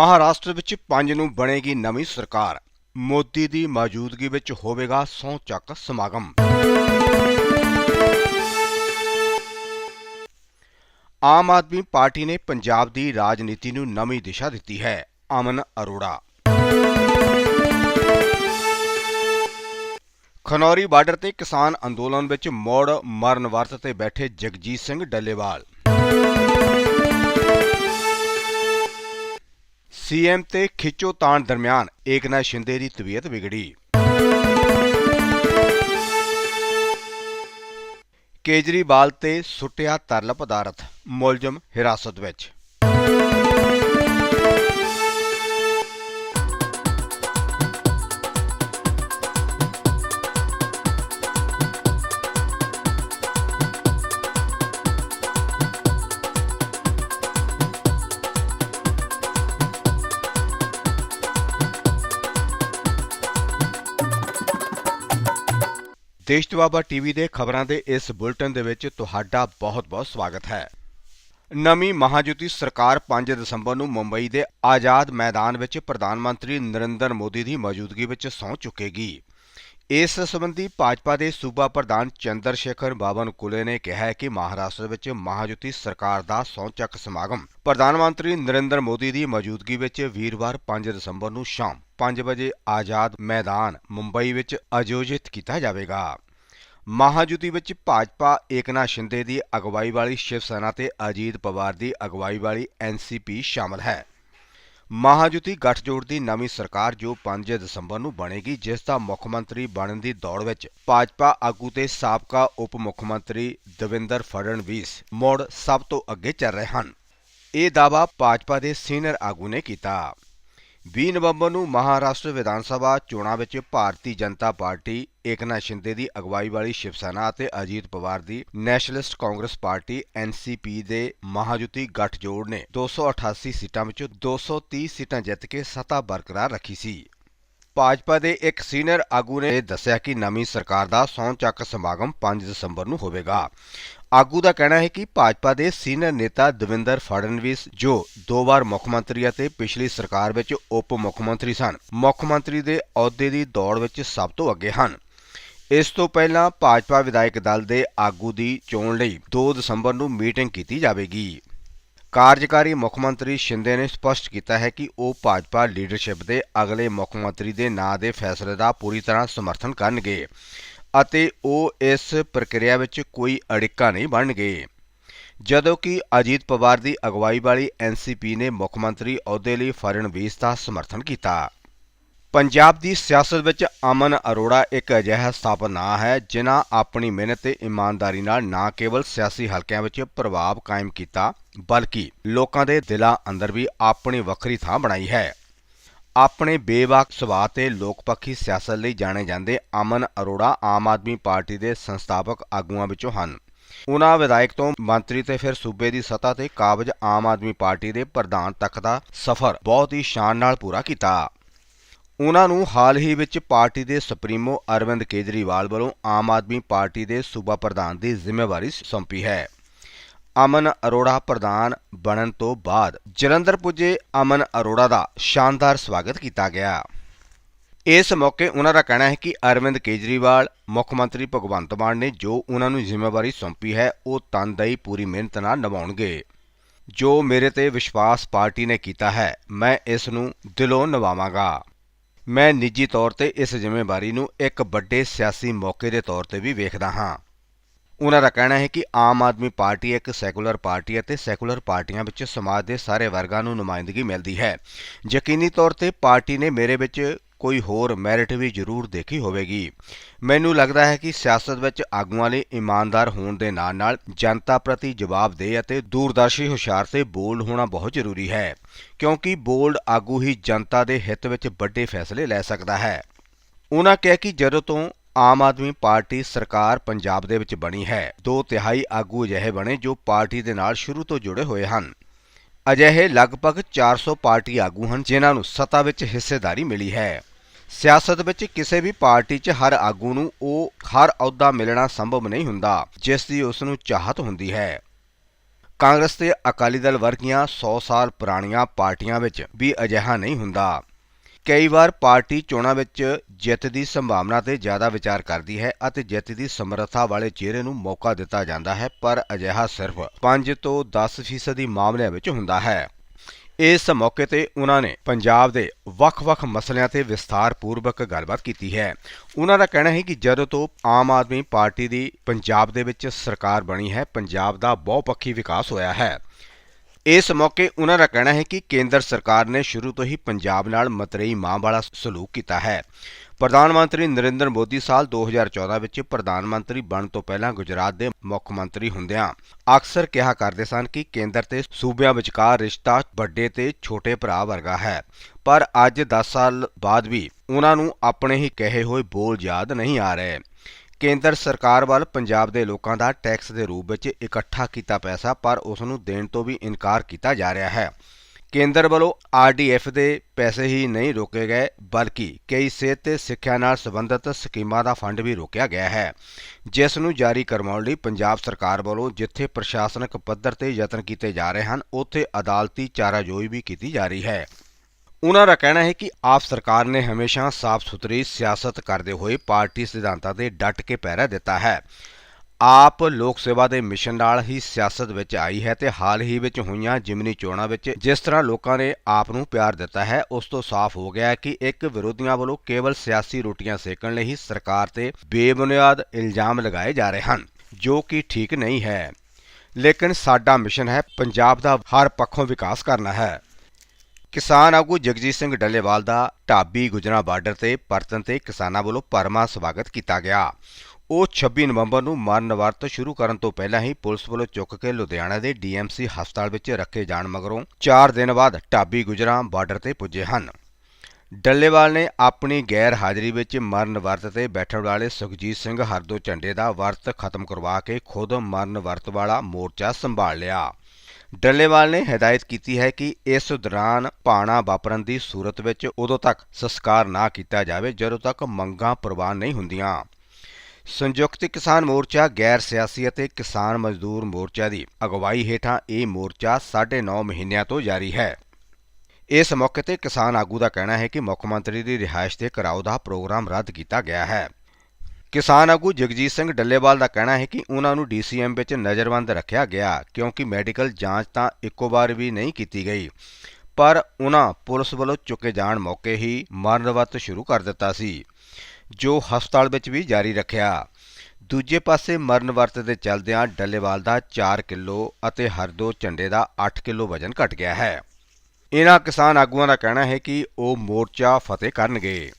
ਮਹਾਰਾਸ਼ਟਰ ਵਿੱਚ ਪੰਜ ਨੂੰ ਬਣੇਗੀ ਨਵੀਂ ਸਰਕਾਰ। ਮੋਦੀ ਦੀ ਮੌਜੂਦਗੀ ਵਿੱਚ ਹੋਵੇਗਾ ਸਹੁੰ ਚੱਕ ਸਮਾਗਮ। ਆਮ ਆਦਮੀ ਪਾਰਟੀ ਨੇ ਪੰਜਾਬ ਦੀ ਰਾਜਨੀਤੀ ਨੂੰ ਨਵੀਂ ਦਿਸ਼ਾ ਦਿੱਤੀ ਹੈ। ਅਮਨ ਅਰੋੜਾ। ਖਨੌਰੀ ਬਾਰਡਰ ਤੇ ਕਿਸਾਨ ਅੰਦੋਲਨ ਵਿੱਚ ਮੋੜ ਮਰਨ ਵਰਤ ਤੇ ਬੈਠੇ ਜਗਜੀਤ ਸਿੰਘ ਡੱਲੇਵਾਲ। ਸੀਐਮ ਤੇ ਖਿੱਚੋ ਤਾਣ ਦਰਮਿਆਨ ਏਕਨਾਥ ਸ਼ਿੰਦੇ ਦੀ ਤਬੀਅਤ ਵਿਗੜੀ। ਕੇਜਰੀਵਾਲ ਤੇ ਸੁੱਟਿਆ ਤਰਲ ਪਦਾਰਥ, ਮੁਲਜ਼ਮ ਹਿਰਾਸਤ ਵਿੱਚ। ਦੇਸ਼ ਦੁਆਬਾ ਟੀਵੀ ਦੇ ਖਬਰਾਂ ਦੇ ਇਸ ਬੁਲੇਟਿਨ ਦੇ ਵਿੱਚ ਤੁਹਾਡਾ ਬਹੁਤ-ਬਹੁਤ ਸਵਾਗਤ ਹੈ। ਨਵੀਂ ਮਹਾਜੋਤੀ ਸਰਕਾਰ 5 ਦਸੰਬਰ ਨੂੰ ਮੁੰਬਈ ਦੇ ਆਜ਼ਾਦ ਮੈਦਾਨ ਵਿੱਚ ਪ੍ਰਧਾਨ ਮੰਤਰੀ ਨਰਿੰਦਰ ਮੋਦੀ ਦੀ ਮੌਜੂਦਗੀ ਵਿੱਚ ਸਹੁੰ ਚੁੱਕੇਗੀ। ਇਸ ਸੰਬੰਧੀ ਭਾਜਪਾ ਦੇ ਸੂਬਾ ਪ੍ਰਧਾਨ ਚੰਦਰ ਸ਼ੇਖਰ ਬਾਵਨ ਕੁਲੇ ਨੇ ਕਿਹਾ ਹੈ ਕਿ ਮਹਾਰਾਸ਼ਟਰ ਵਿੱਚ ਮਹਾਜੋਤੀ ਸਰਕਾਰ ਦਾ ਸਹੁੰ ਚੱਕ ਸਮਾਗਮ ਪ੍ਰਧਾਨ ਮੰਤਰੀ ਨਰਿੰਦਰ ਮੋਦੀ ਦੀ ਮੌਜੂਦਗੀ ਵਿੱਚ ਵੀਰਵਾਰ 5 ਦਸੰਬਰ ਨੂੰ ਸ਼ਾਮ 5 ਵਜੇ ਆਜ਼ਾਦ ਮੈਦਾਨ ਮੁੰਬਈ ਵਿੱਚ ਆਯੋਜਿਤ ਕੀਤਾ ਜਾਵੇਗਾ। ਮਹਾਜੁਤੀ ਵਿੱਚ ਭਾਜਪਾ, ਏਕਨਾਥ ਸ਼ਿੰਦੇ ਦੀ ਅਗਵਾਈ ਵਾਲੀ ਸ਼ਿਵ ਸੈਨਾ ਤੇ ਅਜੀਤ ਪਵਾਰ ਦੀ ਅਗਵਾਈ ਵਾਲੀ ਐਨਸੀਪੀ ਸ਼ਾਮਲ ਹੈ। ਮਹਾਜੁਤੀ ਗੱਠਜੋੜ ਦੀ ਨਵੀਂ ਸਰਕਾਰ ਜੋ 5 ਦਸੰਬਰ ਨੂੰ ਬਣੇਗੀ, ਜਿਸ ਦਾ ਮੁੱਖ ਮੰਤਰੀ ਬਣਨ ਦੀ ਦੌੜ ਵਿੱਚ ਭਾਜਪਾ ਆਗੂ ਤੇ ਸਾਬਕਾ ਉਪ ਮੁੱਖ ਮੰਤਰੀ ਦਵਿੰਦਰ ਫੜਨਵੀਸ ਮੋੜ ਸਭ ਤੋਂ ਅੱਗੇ ਚੱਲ ਰਹੇ ਹਨ। ਇਹ ਦਾਅਵਾ ਭਾਜਪਾ ਦੇ ਸੀਨੀਅਰ ਆਗੂ ਨੇ ਕੀਤਾ। 20 ਨਵੰਬਰ ਨੂੰ ਮਹਾਰਾਸ਼ਟਰ ਵਿਧਾਨ ਸਭਾ ਚੋਣਾਂ ਵਿੱਚ ਭਾਰਤੀ ਜਨਤਾ ਪਾਰਟੀ ਏਕਨਾਥ ਸ਼ਿੰਦੇ ਦੀ ਅਗਵਾਈ ਵਾਲੀ ਸ਼ਿਵ ਸੈਨਾ ਅਤੇ ਅਜੀਤ ਪਵਾਰ ਦੀ ਨੈਸ਼ਨਲਿਸਟ ਕਾਂਗਰਸ ਪਾਰਟੀ ਐਨਸੀਪੀ ਦੇ ਮਹਾਜੁਤੀ ਗੱਠਜੋੜ ਨੇ 288 ਸੀਟਾਂ ਵਿੱਚੋਂ 230 ਸੀਟਾਂ ਜਿੱਤ ਕੇ ਸੱਤਾ ਬਰਕਰਾਰ ਰੱਖੀ ਸੀ। ਭਾਜਪਾ ਦੇ ਇੱਕ ਸੀਨੀਅਰ ਆਗੂ ਨੇ ਦੱਸਿਆ ਕਿ ਨਵੀਂ ਸਰਕਾਰ ਦਾ ਸਹੁੰ ਚੱਕ ਸਮਾਗਮ 5 ਦਸੰਬਰ ਨੂੰ ਹੋਵੇਗਾ। ਆਗੂ ਦਾ ਕਹਿਣਾ ਹੈ ਕਿ ਭਾਜਪਾ ਦੇ ਸੀਨੀਅਰ ਨੇਤਾ ਦਵਿੰਦਰ ਫੜਨਵੀਸ, ਜੋ ਦੋ ਵਾਰ ਮੁੱਖ ਮੰਤਰੀ ਅਤੇ ਪਿਛਲੀ ਸਰਕਾਰ ਵਿੱਚ ਉਪ ਮੁੱਖ ਮੰਤਰੀ ਸਨ, ਮੁੱਖ ਮੰਤਰੀ ਦੇ ਅਹੁਦੇ ਦੀ ਦੌੜ ਵਿੱਚ ਸਭ ਤੋਂ ਅੱਗੇ ਹਨ। ਇਸ ਤੋਂ ਪਹਿਲਾਂ ਭਾਜਪਾ ਵਿਧਾਇਕ ਦਲ ਦੇ ਆਗੂ ਦੀ ਚੋਣ ਲਈ 2 ਦਸੰਬਰ ਨੂੰ ਮੀਟਿੰਗ ਕੀਤੀ ਜਾਵੇਗੀ। ਕਾਰਜਕਾਰੀ ਮੁੱਖ ਮੰਤਰੀ ਸ਼ਿੰਦੇ ਨੇ ਸਪਸ਼ਟ ਕੀਤਾ ਹੈ ਕਿ ਉਹ ਭਾਜਪਾ ਲੀਡਰਸ਼ਿਪ ਦੇ ਅਗਲੇ ਮੁੱਖ ਮੰਤਰੀ ਦੇ ਨਾਂ ਦੇ ਫੈਸਲੇ ਦਾ ਪੂਰੀ ਤਰ੍ਹਾਂ ਸਮਰਥਨ ਕਰਨਗੇ। ਅਤੇ ਉਹ ਇਸ ਪ੍ਰਕਿਰਿਆ ਵਿੱਚ ਕੋਈ ਅੜਿੱਕਾ ਨਹੀਂ ਬਣਨਗੇ। ਜਦੋਂ ਕਿ ਅਜੀਤ ਪਵਾਰ ਦੀ ਅਗਵਾਈ ਵਾਲੀ ਐਨਸੀਪੀ ਨੇ ਮੁੱਖ ਮੰਤਰੀ ਅਹੁਦੇ ਲਈ ਫੜਨਵੀਸ ਦਾ ਸਮਰਥਨ ਕੀਤਾ। ਪੰਜਾਬ ਦੀ ਸਿਆਸਤ ਵਿੱਚ ਅਮਨ ਅਰੋੜਾ ਇੱਕ ਅਜਿਹਾ ਸਥਾਪਤ ਨਾਂ ਹੈ, ਜਿਨ੍ਹਾਂ ਆਪਣੀ ਮਿਹਨਤ ਤੇ ਇਮਾਨਦਾਰੀ ਨਾਲ ਨਾ ਕੇਵਲ ਸਿਆਸੀ ਹਲਕਿਆਂ ਵਿੱਚ ਪ੍ਰਭਾਵ ਕਾਇਮ ਕੀਤਾ, ਬਲਕਿ ਲੋਕਾਂ ਦੇ ਦਿਲਾਂ ਅੰਦਰ ਵੀ ਆਪਣੀ ਵੱਖਰੀ ਥਾਂ ਬਣਾਈ ਹੈ। ਆਪਣੇ ਬੇਵਾਕ ਸੁਭਾਅ ਤੇ ਲੋਕਪੱਖੀ ਸਿਆਸਤ ਲਈ ਜਾਣੇ ਜਾਂਦੇ ਅਮਨ ਅਰੋੜਾ ਆਮ ਆਦਮੀ ਪਾਰਟੀ ਦੇ ਸੰਸਥਾਪਕ ਆਗੂਆਂ ਵਿੱਚੋਂ ਹਨ। ਉਹਨਾਂ ਵਿਧਾਇਕ ਤੋਂ ਮੰਤਰੀ ਤੇ ਫਿਰ ਸੂਬੇ ਦੀ ਸੱਤਾ ਤੇ ਕਾਬਜ ਆਮ ਆਦਮੀ ਪਾਰਟੀ ਦੇ ਪ੍ਰਧਾਨ ਤੱਕ ਦਾ ਸਫ਼ਰ ਬਹੁਤ ਹੀ ਸ਼ਾਨ ਨਾਲ ਪੂਰਾ ਕੀਤਾ। ਉਹਨਾਂ ਨੂੰ ਹਾਲ ਹੀ ਵਿੱਚ ਪਾਰਟੀ ਦੇ ਸੁਪਰੀਮੋ ਅਰਵਿੰਦ ਕੇਜਰੀਵਾਲ ਵੱਲੋਂ ਆਮ ਆਦਮੀ ਪਾਰਟੀ ਦੇ ਸੂਬਾ ਪ੍ਰਧਾਨ ਦੀ ਜ਼ਿੰਮੇਵਾਰੀ ਸੌਂਪੀ ਹੈ। ਅਮਨ ਅਰੋੜਾ ਪ੍ਰਧਾਨ ਬਣਨ ਤੋਂ ਬਾਅਦ ਜਲੰਧਰ ਪੁੱਜੇ ਅਮਨ ਅਰੋੜਾ ਦਾ ਸ਼ਾਨਦਾਰ ਸਵਾਗਤ ਕੀਤਾ ਗਿਆ। ਇਸ ਮੌਕੇ ਉਹਨਾਂ ਦਾ ਕਹਿਣਾ ਹੈ ਕਿ ਅਰਵਿੰਦ ਕੇਜਰੀਵਾਲ, ਮੁੱਖ ਮੰਤਰੀ ਭਗਵੰਤ ਮਾਨ ਨੇ ਜੋ ਉਹਨਾਂ ਨੂੰ ਜ਼ਿੰਮੇਵਾਰੀ ਸੌਂਪੀ ਹੈ, ਉਹ ਤਨਦੇਹੀ ਪੂਰੀ ਮਿਹਨਤ ਨਾਲ ਨਿਭਾਉਣਗੇ। ਜੋ ਮੇਰੇ ਤੇ ਵਿਸ਼ਵਾਸ ਪਾਰਟੀ ਨੇ ਕੀਤਾ ਹੈ, ਮੈਂ ਇਸ ਨੂੰ ਦਿਲੋਂ ਨਿਭਾਵਾਂਗਾ। ਮੈਂ ਨਿੱਜੀ ਤੌਰ ਤੇ ਇਸ ਜ਼ਿੰਮੇਵਾਰੀ ਨੂੰ ਇੱਕ ਵੱਡੇ ਸਿਆਸੀ ਮੌਕੇ ਦੇ ਤੌਰ ਤੇ ਵੀ ਵੇਖਦਾ ਹਾਂ। ਉਹਨਾਂ ਦਾ ਕਹਿਣਾ ਹੈ ਕਿ ਆਮ ਆਦਮੀ ਪਾਰਟੀ ਇੱਕ ਸੈਕੂਲਰ ਪਾਰਟੀ ਹੈ ਤੇ ਸੈਕੂਲਰ ਪਾਰਟੀਆਂ ਵਿੱਚ ਸਮਾਜ ਦੇ ਸਾਰੇ ਵਰਗਾਂ ਨੂੰ ਨੁਮਾਇੰਦਗੀ ਮਿਲਦੀ ਹੈ। ਯਕੀਨੀ ਤੌਰ ਤੇ ਪਾਰਟੀ ਨੇ ਮੇਰੇ ਵਿੱਚ ਕੋਈ ਹੋਰ ਮੈਰਿਟ ਵੀ ਜ਼ਰੂਰ ਦੇਖੀ ਹੋਵੇਗੀ। ਮੈਨੂੰ ਲੱਗਦਾ ਹੈ ਕਿ ਸਿਆਸਤ ਵਿੱਚ ਆਗੂਆਂ ਲਈ ਇਮਾਨਦਾਰ ਹੋਣ ਦੇ ਨਾਲ-ਨਾਲ ਜਨਤਾ ਪ੍ਰਤੀ ਜਵਾਬਦੇਹ ਅਤੇ ਦੂਰਦਰਸ਼ੀ ਹੁਸ਼ਿਆਰ ਤੇ ਬੋਲਡ ਹੋਣਾ ਬਹੁਤ ਜ਼ਰੂਰੀ ਹੈ, ਕਿਉਂਕਿ ਬੋਲਡ ਆਗੂ ਹੀ ਜਨਤਾ ਦੇ ਹਿੱਤ ਵਿੱਚ ਵੱਡੇ ਫੈਸਲੇ ਲੈ ਸਕਦਾ ਹੈ। ਉਹਨਾਂ ਕਿਹਾ ਕਿ ਜਦੋਂ ਤੋਂ ਆਮ ਆਦਮੀ ਪਾਰਟੀ ਸਰਕਾਰ ਪੰਜਾਬ ਦੇ ਵਿੱਚ ਬਣੀ ਹੈ। ਦੋ ਤਿਹਾਈ ਆਗੂ ਅਜਿਹੇ ਬਣੇ ਜੋ ਪਾਰਟੀ ਦੇ ਨਾਲ ਸ਼ੁਰੂ ਤੋਂ ਜੁੜੇ ਹੋਏ ਹਨ। ਅਜਿਹੇ ਲਗਭਗ 400 ਪਾਰਟੀ ਆਗੂ ਹਨ, ਜਿਨ੍ਹਾਂ ਨੂੰ ਸੱਤਾ ਵਿੱਚ ਹਿੱਸੇਦਾਰੀ ਮਿਲੀ ਹੈ। ਸਿਆਸਤ ਵਿੱਚ ਕਿਸੇ ਵੀ ਪਾਰਟੀ 'ਚ ਹਰ ਆਗੂ ਨੂੰ ਉਹ ਹਰ ਅਹੁਦਾ ਮਿਲਣਾ ਸੰਭਵ ਨਹੀਂ ਹੁੰਦਾ, ਜਿਸ ਦੀ ਉਸ ਨੂੰ ਚਾਹਤ ਹੁੰਦੀ ਹੈ। ਕਾਂਗਰਸ ਤੇ ਅਕਾਲੀ ਦਲ ਵਰਗੀਆਂ 100 ਸਾਲ ਪੁਰਾਣੀਆਂ ਪਾਰਟੀਆਂ ਵਿੱਚ ਵੀ ਅਜਿਹਾ ਨਹੀਂ ਹੁੰਦਾ। ਕਈ ਵਾਰ ਪਾਰਟੀ ਚੋਣਾਂ ਵਿੱਚ ਜਿੱਤ ਦੀ ਸੰਭਾਵਨਾ ਤੇ ਜ਼ਿਆਦਾ ਵਿਚਾਰ ਕਰਦੀ ਹੈ ਅਤੇ ਜਿੱਤ ਦੀ ਸਮਰੱਥਾ ਵਾਲੇ ਚਿਹਰੇ ਨੂੰ ਮੌਕਾ ਦਿੱਤਾ ਜਾਂਦਾ ਹੈ, ਪਰ ਅਜਿਹਾ ਸਿਰਫ 5 ਤੋਂ 10% ਫੀਸਦੀ ਮਾਮਲਿਆਂ ਵਿੱਚ ਹੁੰਦਾ ਹੈ। ਇਸ ਮੌਕੇ ਤੇ ਉਹਨਾਂ ਨੇ ਪੰਜਾਬ ਦੇ ਵੱਖ-ਵੱਖ ਮਸਲਿਆਂ ਤੇ ਵਿਸਥਾਰਪੂਰਵਕ ਗੱਲਬਾਤ ਕੀਤੀ ਹੈ। ਉਹਨਾਂ ਦਾ ਕਹਿਣਾ ਹੈ ਕਿ ਜਦੋਂ ਤੋਂ ਆਮ ਆਦਮੀ ਪਾਰਟੀ ਦੀ ਪੰਜਾਬ ਦੇ ਵਿੱਚ ਸਰਕਾਰ ਬਣੀ ਹੈ, ਪੰਜਾਬ ਦਾ ਬਹੁਪੱਖੀ ਵਿਕਾਸ ਹੋਇਆ ਹੈ। ਇਸ ਮੌਕੇ ਉਹਨਾਂ ਦਾ ਕਹਿਣਾ ਹੈ ਕਿ ਕੇਂਦਰ ਸਰਕਾਰ ਨੇ ਸ਼ੁਰੂ ਤੋਂ ਹੀ ਪੰਜਾਬ ਨਾਲ ਮਤਰੇਈ ਮਾਂ ਵਾਲਾ ਸਲੂਕ ਕੀਤਾ ਹੈ। ਪ੍ਰਧਾਨ ਮੰਤਰੀ ਨਰਿੰਦਰ ਮੋਦੀ ਸਾਲ 2014 ਵਿੱਚ ਪ੍ਰਧਾਨ ਮੰਤਰੀ ਬਣਨ ਤੋਂ ਪਹਿਲਾਂ ਗੁਜਰਾਤ ਦੇ ਮੁੱਖ ਮੰਤਰੀ ਹੁੰਦਿਆਂ ਅਕਸਰ ਕਿਹਾ ਕਰਦੇ ਸਨ ਕਿ ਕੇਂਦਰ ਤੇ ਸੂਬਿਆਂ ਵਿਚਕਾਰ ਰਿਸ਼ਤਾ ਵੱਡੇ ਤੇ ਛੋਟੇ ਭਰਾ ਵਰਗਾ ਹੈ। ਪਰ ਅੱਜ 10 ਸਾਲ ਬਾਅਦ ਵੀ ਉਹਨਾਂ ਨੂੰ ਆਪਣੇ ਹੀ ਕਹੇ ਹੋਏ ਬੋਲ ਯਾਦ ਨਹੀਂ ਆ ਰਹੇ। ਕੇਂਦਰ ਸਰਕਾਰ ਵੱਲ ਪੰਜਾਬ ਦੇ ਲੋਕਾਂ ਦਾ ਟੈਕਸ ਦੇ ਰੂਪ ਵਿੱਚ ਇਕੱਠਾ ਕੀਤਾ ਪੈਸਾ, ਪਰ ਉਸ ਨੂੰ ਦੇਣ ਤੋਂ ਵੀ ਇਨਕਾਰ ਕੀਤਾ ਜਾ ਰਿਹਾ ਹੈ। ਕੇਂਦਰ ਵੱਲੋਂ ਆਰਡੀਐਫ ਦੇ ਪੈਸੇ ਹੀ ਨਹੀਂ ਰੋਕੇ ਗਏ, ਬਲਕਿ ਕਈ ਸਿਹਤ ਤੇ ਸਿੱਖਿਆ ਨਾਲ ਸੰਬੰਧਿਤ ਸਕੀਮਾਂ ਦਾ ਫੰਡ ਵੀ ਰੋਕਿਆ ਗਿਆ ਹੈ, ਜਿਸ ਨੂੰ ਜਾਰੀ ਕਰਵਾਉਣ ਲਈ ਪੰਜਾਬ ਸਰਕਾਰ ਵੱਲੋਂ ਜਿੱਥੇ ਪ੍ਰਸ਼ਾਸਨਿਕ ਪੱਧਰ ਤੇ ਯਤਨ ਕੀਤੇ ਜਾ ਰਹੇ ਹਨ, ਉੱਥੇ ਅਦਾਲਤੀ ਚਾਰਾਜੋਈ ਵੀ ਕੀਤੀ ਜਾ ਰਹੀ ਹੈ। ਉਹਨਾਂ ਦਾ ਕਹਿਣਾ ਹੈ ਕਿ ਆਪ ਸਰਕਾਰ ਨੇ ਹਮੇਸ਼ਾ ਸਾਫ਼ ਸੁਥਰੀ ਸਿਆਸਤ ਕਰਦੇ ਹੋਏ ਪਾਰਟੀ ਸਿਧਾਂਤਾਂ ਤੇ ਡਟ ਕੇ ਪਹਿਰਾ ਦਿੱਤਾ ਹੈ। ਆਪ ਲੋਕ ਸੇਵਾ ਦੇ ਮਿਸ਼ਨ ਨਾਲ ਹੀ ਸਿਆਸਤ ਵਿੱਚ ਆਈ ਹੈ ਤੇ ਹਾਲ ਹੀ ਵਿੱਚ ਹੋਈਆਂ ਜਿਮਨੀ ਚੋਣਾਂ ਵਿੱਚ ਜਿਸ ਤਰ੍ਹਾਂ ਲੋਕਾਂ ਨੇ ਆਪ ਨੂੰ ਪਿਆਰ ਦਿੱਤਾ ਹੈ, ਉਸ ਤੋਂ ਸਾਫ਼ ਹੋ ਗਿਆ ਹੈ ਕਿ ਇੱਕ ਵਿਰੋਧੀਆਂ ਵੱਲੋਂ ਕੇਵਲ ਸਿਆਸੀ ਰੋਟੀਆਂ ਸੇਕਣ ਲਈ ਹੀ ਸਰਕਾਰ ਤੇ ਬੇਬੁਨਿਆਦ ਇਲਜ਼ਾਮ ਲਗਾਏ ਜਾ ਰਹੇ ਹਨ, ਜੋ ਕਿ ਠੀਕ ਨਹੀਂ ਹੈ। ਲੇਕਿਨ ਸਾਡਾ ਮਿਸ਼ਨ ਹੈ ਪੰਜਾਬ ਦਾ ਹਰ ਪੱਖੋਂ ਵਿਕਾਸ ਕਰਨਾ ਹੈ। ਕਿਸਾਨ ਆਗੂ ਜਗਜੀਤ ਸਿੰਘ ਡੱਲੇਵਾਲ ਦਾ ਢਾਬੀ ਗੁਜਰਾ ਬਾਰਡਰ ਤੇ ਪਰਤਨ ਤੇ ਕਿਸਾਨਾਂ ਵੱਲੋਂ ਭਰਮਾ ਸਵਾਗਤ ਕੀਤਾ ਗਿਆ। ਉਹ 26 ਨਵੰਬਰ ਨੂੰ ਮਰਨ ਵਰਤ ਸ਼ੁਰੂ ਕਰਨ ਤੋਂ ਪਹਿਲਾਂ ਹੀ ਪੁਲਿਸ ਵੱਲੋਂ ਚੁੱਕ ਕੇ ਲੁਧਿਆਣਾ ਦੇ ਡੀਐਮਸੀ ਹਸਪਤਾਲ ਵਿੱਚ ਰੱਖੇ ਜਾਣ ਮਗਰੋਂ 4 ਦਿਨ ਬਾਅਦ ਢਾਬੀ ਗੁਜਰਾ ਬਾਰਡਰ ਤੇ ਪੁੱਜੇ ਹਨ। ਡੱਲੇਵਾਲ ਨੇ ਆਪਣੀ ਗੈਰ ਹਾਜ਼ਰੀ ਵਿੱਚ ਮਰਨ ਵਰਤ ਤੇ ਬੈਠਣ ਵਾਲੇ ਸੁਖਜੀਤ ਸਿੰਘ ਹਰਦੋ ਝੰਡੇ ਦਾ ਵਰਤ ਖਤਮ ਕਰਵਾ ਕੇ ਖੁਦ ਮਰਨ ਵਰਤ ਵਾਲਾ ਮੋਰਚਾ ਸੰਭਾਲ ਲਿਆ। ਡੱਲੇਵਾਲ ਨੇ ਹਦਾਇਤ ਕੀਤੀ ਹੈ ਕਿ ਇਸ ਦੌਰਾਨ ਭਾਣਾ ਵਾਪਰਨ ਦੀ ਸੂਰਤ ਵਿੱਚ ਉਦੋਂ ਤੱਕ ਸੰਸਕਾਰ ਨਾ ਕੀਤਾ ਜਾਵੇ, ਜਦੋਂ ਤੱਕ ਮੰਗਾਂ ਪ੍ਰਵਾਨ ਨਹੀਂ ਹੁੰਦੀਆਂ। ਸੰਯੁਕਤ ਕਿਸਾਨ ਮੋਰਚਾ ਗੈਰ ਸਿਆਸੀ ਅਤੇ ਕਿਸਾਨ ਮਜ਼ਦੂਰ ਮੋਰਚਾ ਦੀ ਅਗਵਾਈ ਹੇਠਾਂ ਇਹ ਮੋਰਚਾ 9.5 ਮਹੀਨਿਆਂ ਤੋਂ ਜਾਰੀ ਹੈ। ਇਸ ਮੌਕੇ ਤੇ ਕਿਸਾਨ ਆਗੂ ਦਾ ਕਹਿਣਾ ਹੈ ਕਿ ਮੁੱਖ ਮੰਤਰੀ ਦੀ ਰਿਹਾਇਸ਼ ਤੇ ਕਰਾਓ ਦਾ ਪ੍ਰੋਗਰਾਮ ਰੱਦ ਕੀਤਾ ਗਿਆ ਹੈ। ਕਿਸਾਨ ਆਗੂ ਜਗਜੀਤ ਸਿੰਘ ਡੱਲੇਵਾਲ ਦਾ ਕਹਿਣਾ ਹੈ ਕਿ ਉਹਨਾਂ ਨੂੰ ਡੀਸੀਐਮ ਵਿੱਚ ਨਜ਼ਰਬੰਦ ਰੱਖਿਆ ਗਿਆ ਕਿਉਂਕਿ ਮੈਡੀਕਲ ਜਾਂਚ ਤਾਂ ਇੱਕੋ ਵਾਰ ਵੀ ਨਹੀਂ ਕੀਤੀ ਗਈ। ਪਰ ਉਹਨਾਂ ਪੁਲਿਸ ਵੱਲੋਂ ਚੁੱਕੇ ਜਾਣ ਮੌਕੇ ਹੀ ਮਰਨਵਤ ਸ਼ੁਰੂ ਕਰ ਦਿੱਤਾ ਸੀ, ਜੋ ਹਸਪਤਾਲ ਵਿੱਚ ਵੀ ਜਾਰੀ ਰੱਖਿਆ। ਦੂਜੇ ਪਾਸੇ ਮਰਨ ਵਰਤ ਦੇ ਚੱਲਦਿਆਂ ਡੱਲੇਵਾਲ ਦਾ 4 ਕਿਲੋ ਅਤੇ ਹਰਦੋ ਝੰਡੇ ਦਾ 8 ਕਿਲੋ ਵਜ਼ਨ ਘਟ ਗਿਆ ਹੈ। ਇਹਨਾਂ ਕਿਸਾਨ ਆਗੂਆਂ ਦਾ ਕਹਿਣਾ ਹੈ ਕਿ ਉਹ ਮੋਰਚਾ ਫਤਿਹ ਕਰਨਗੇ।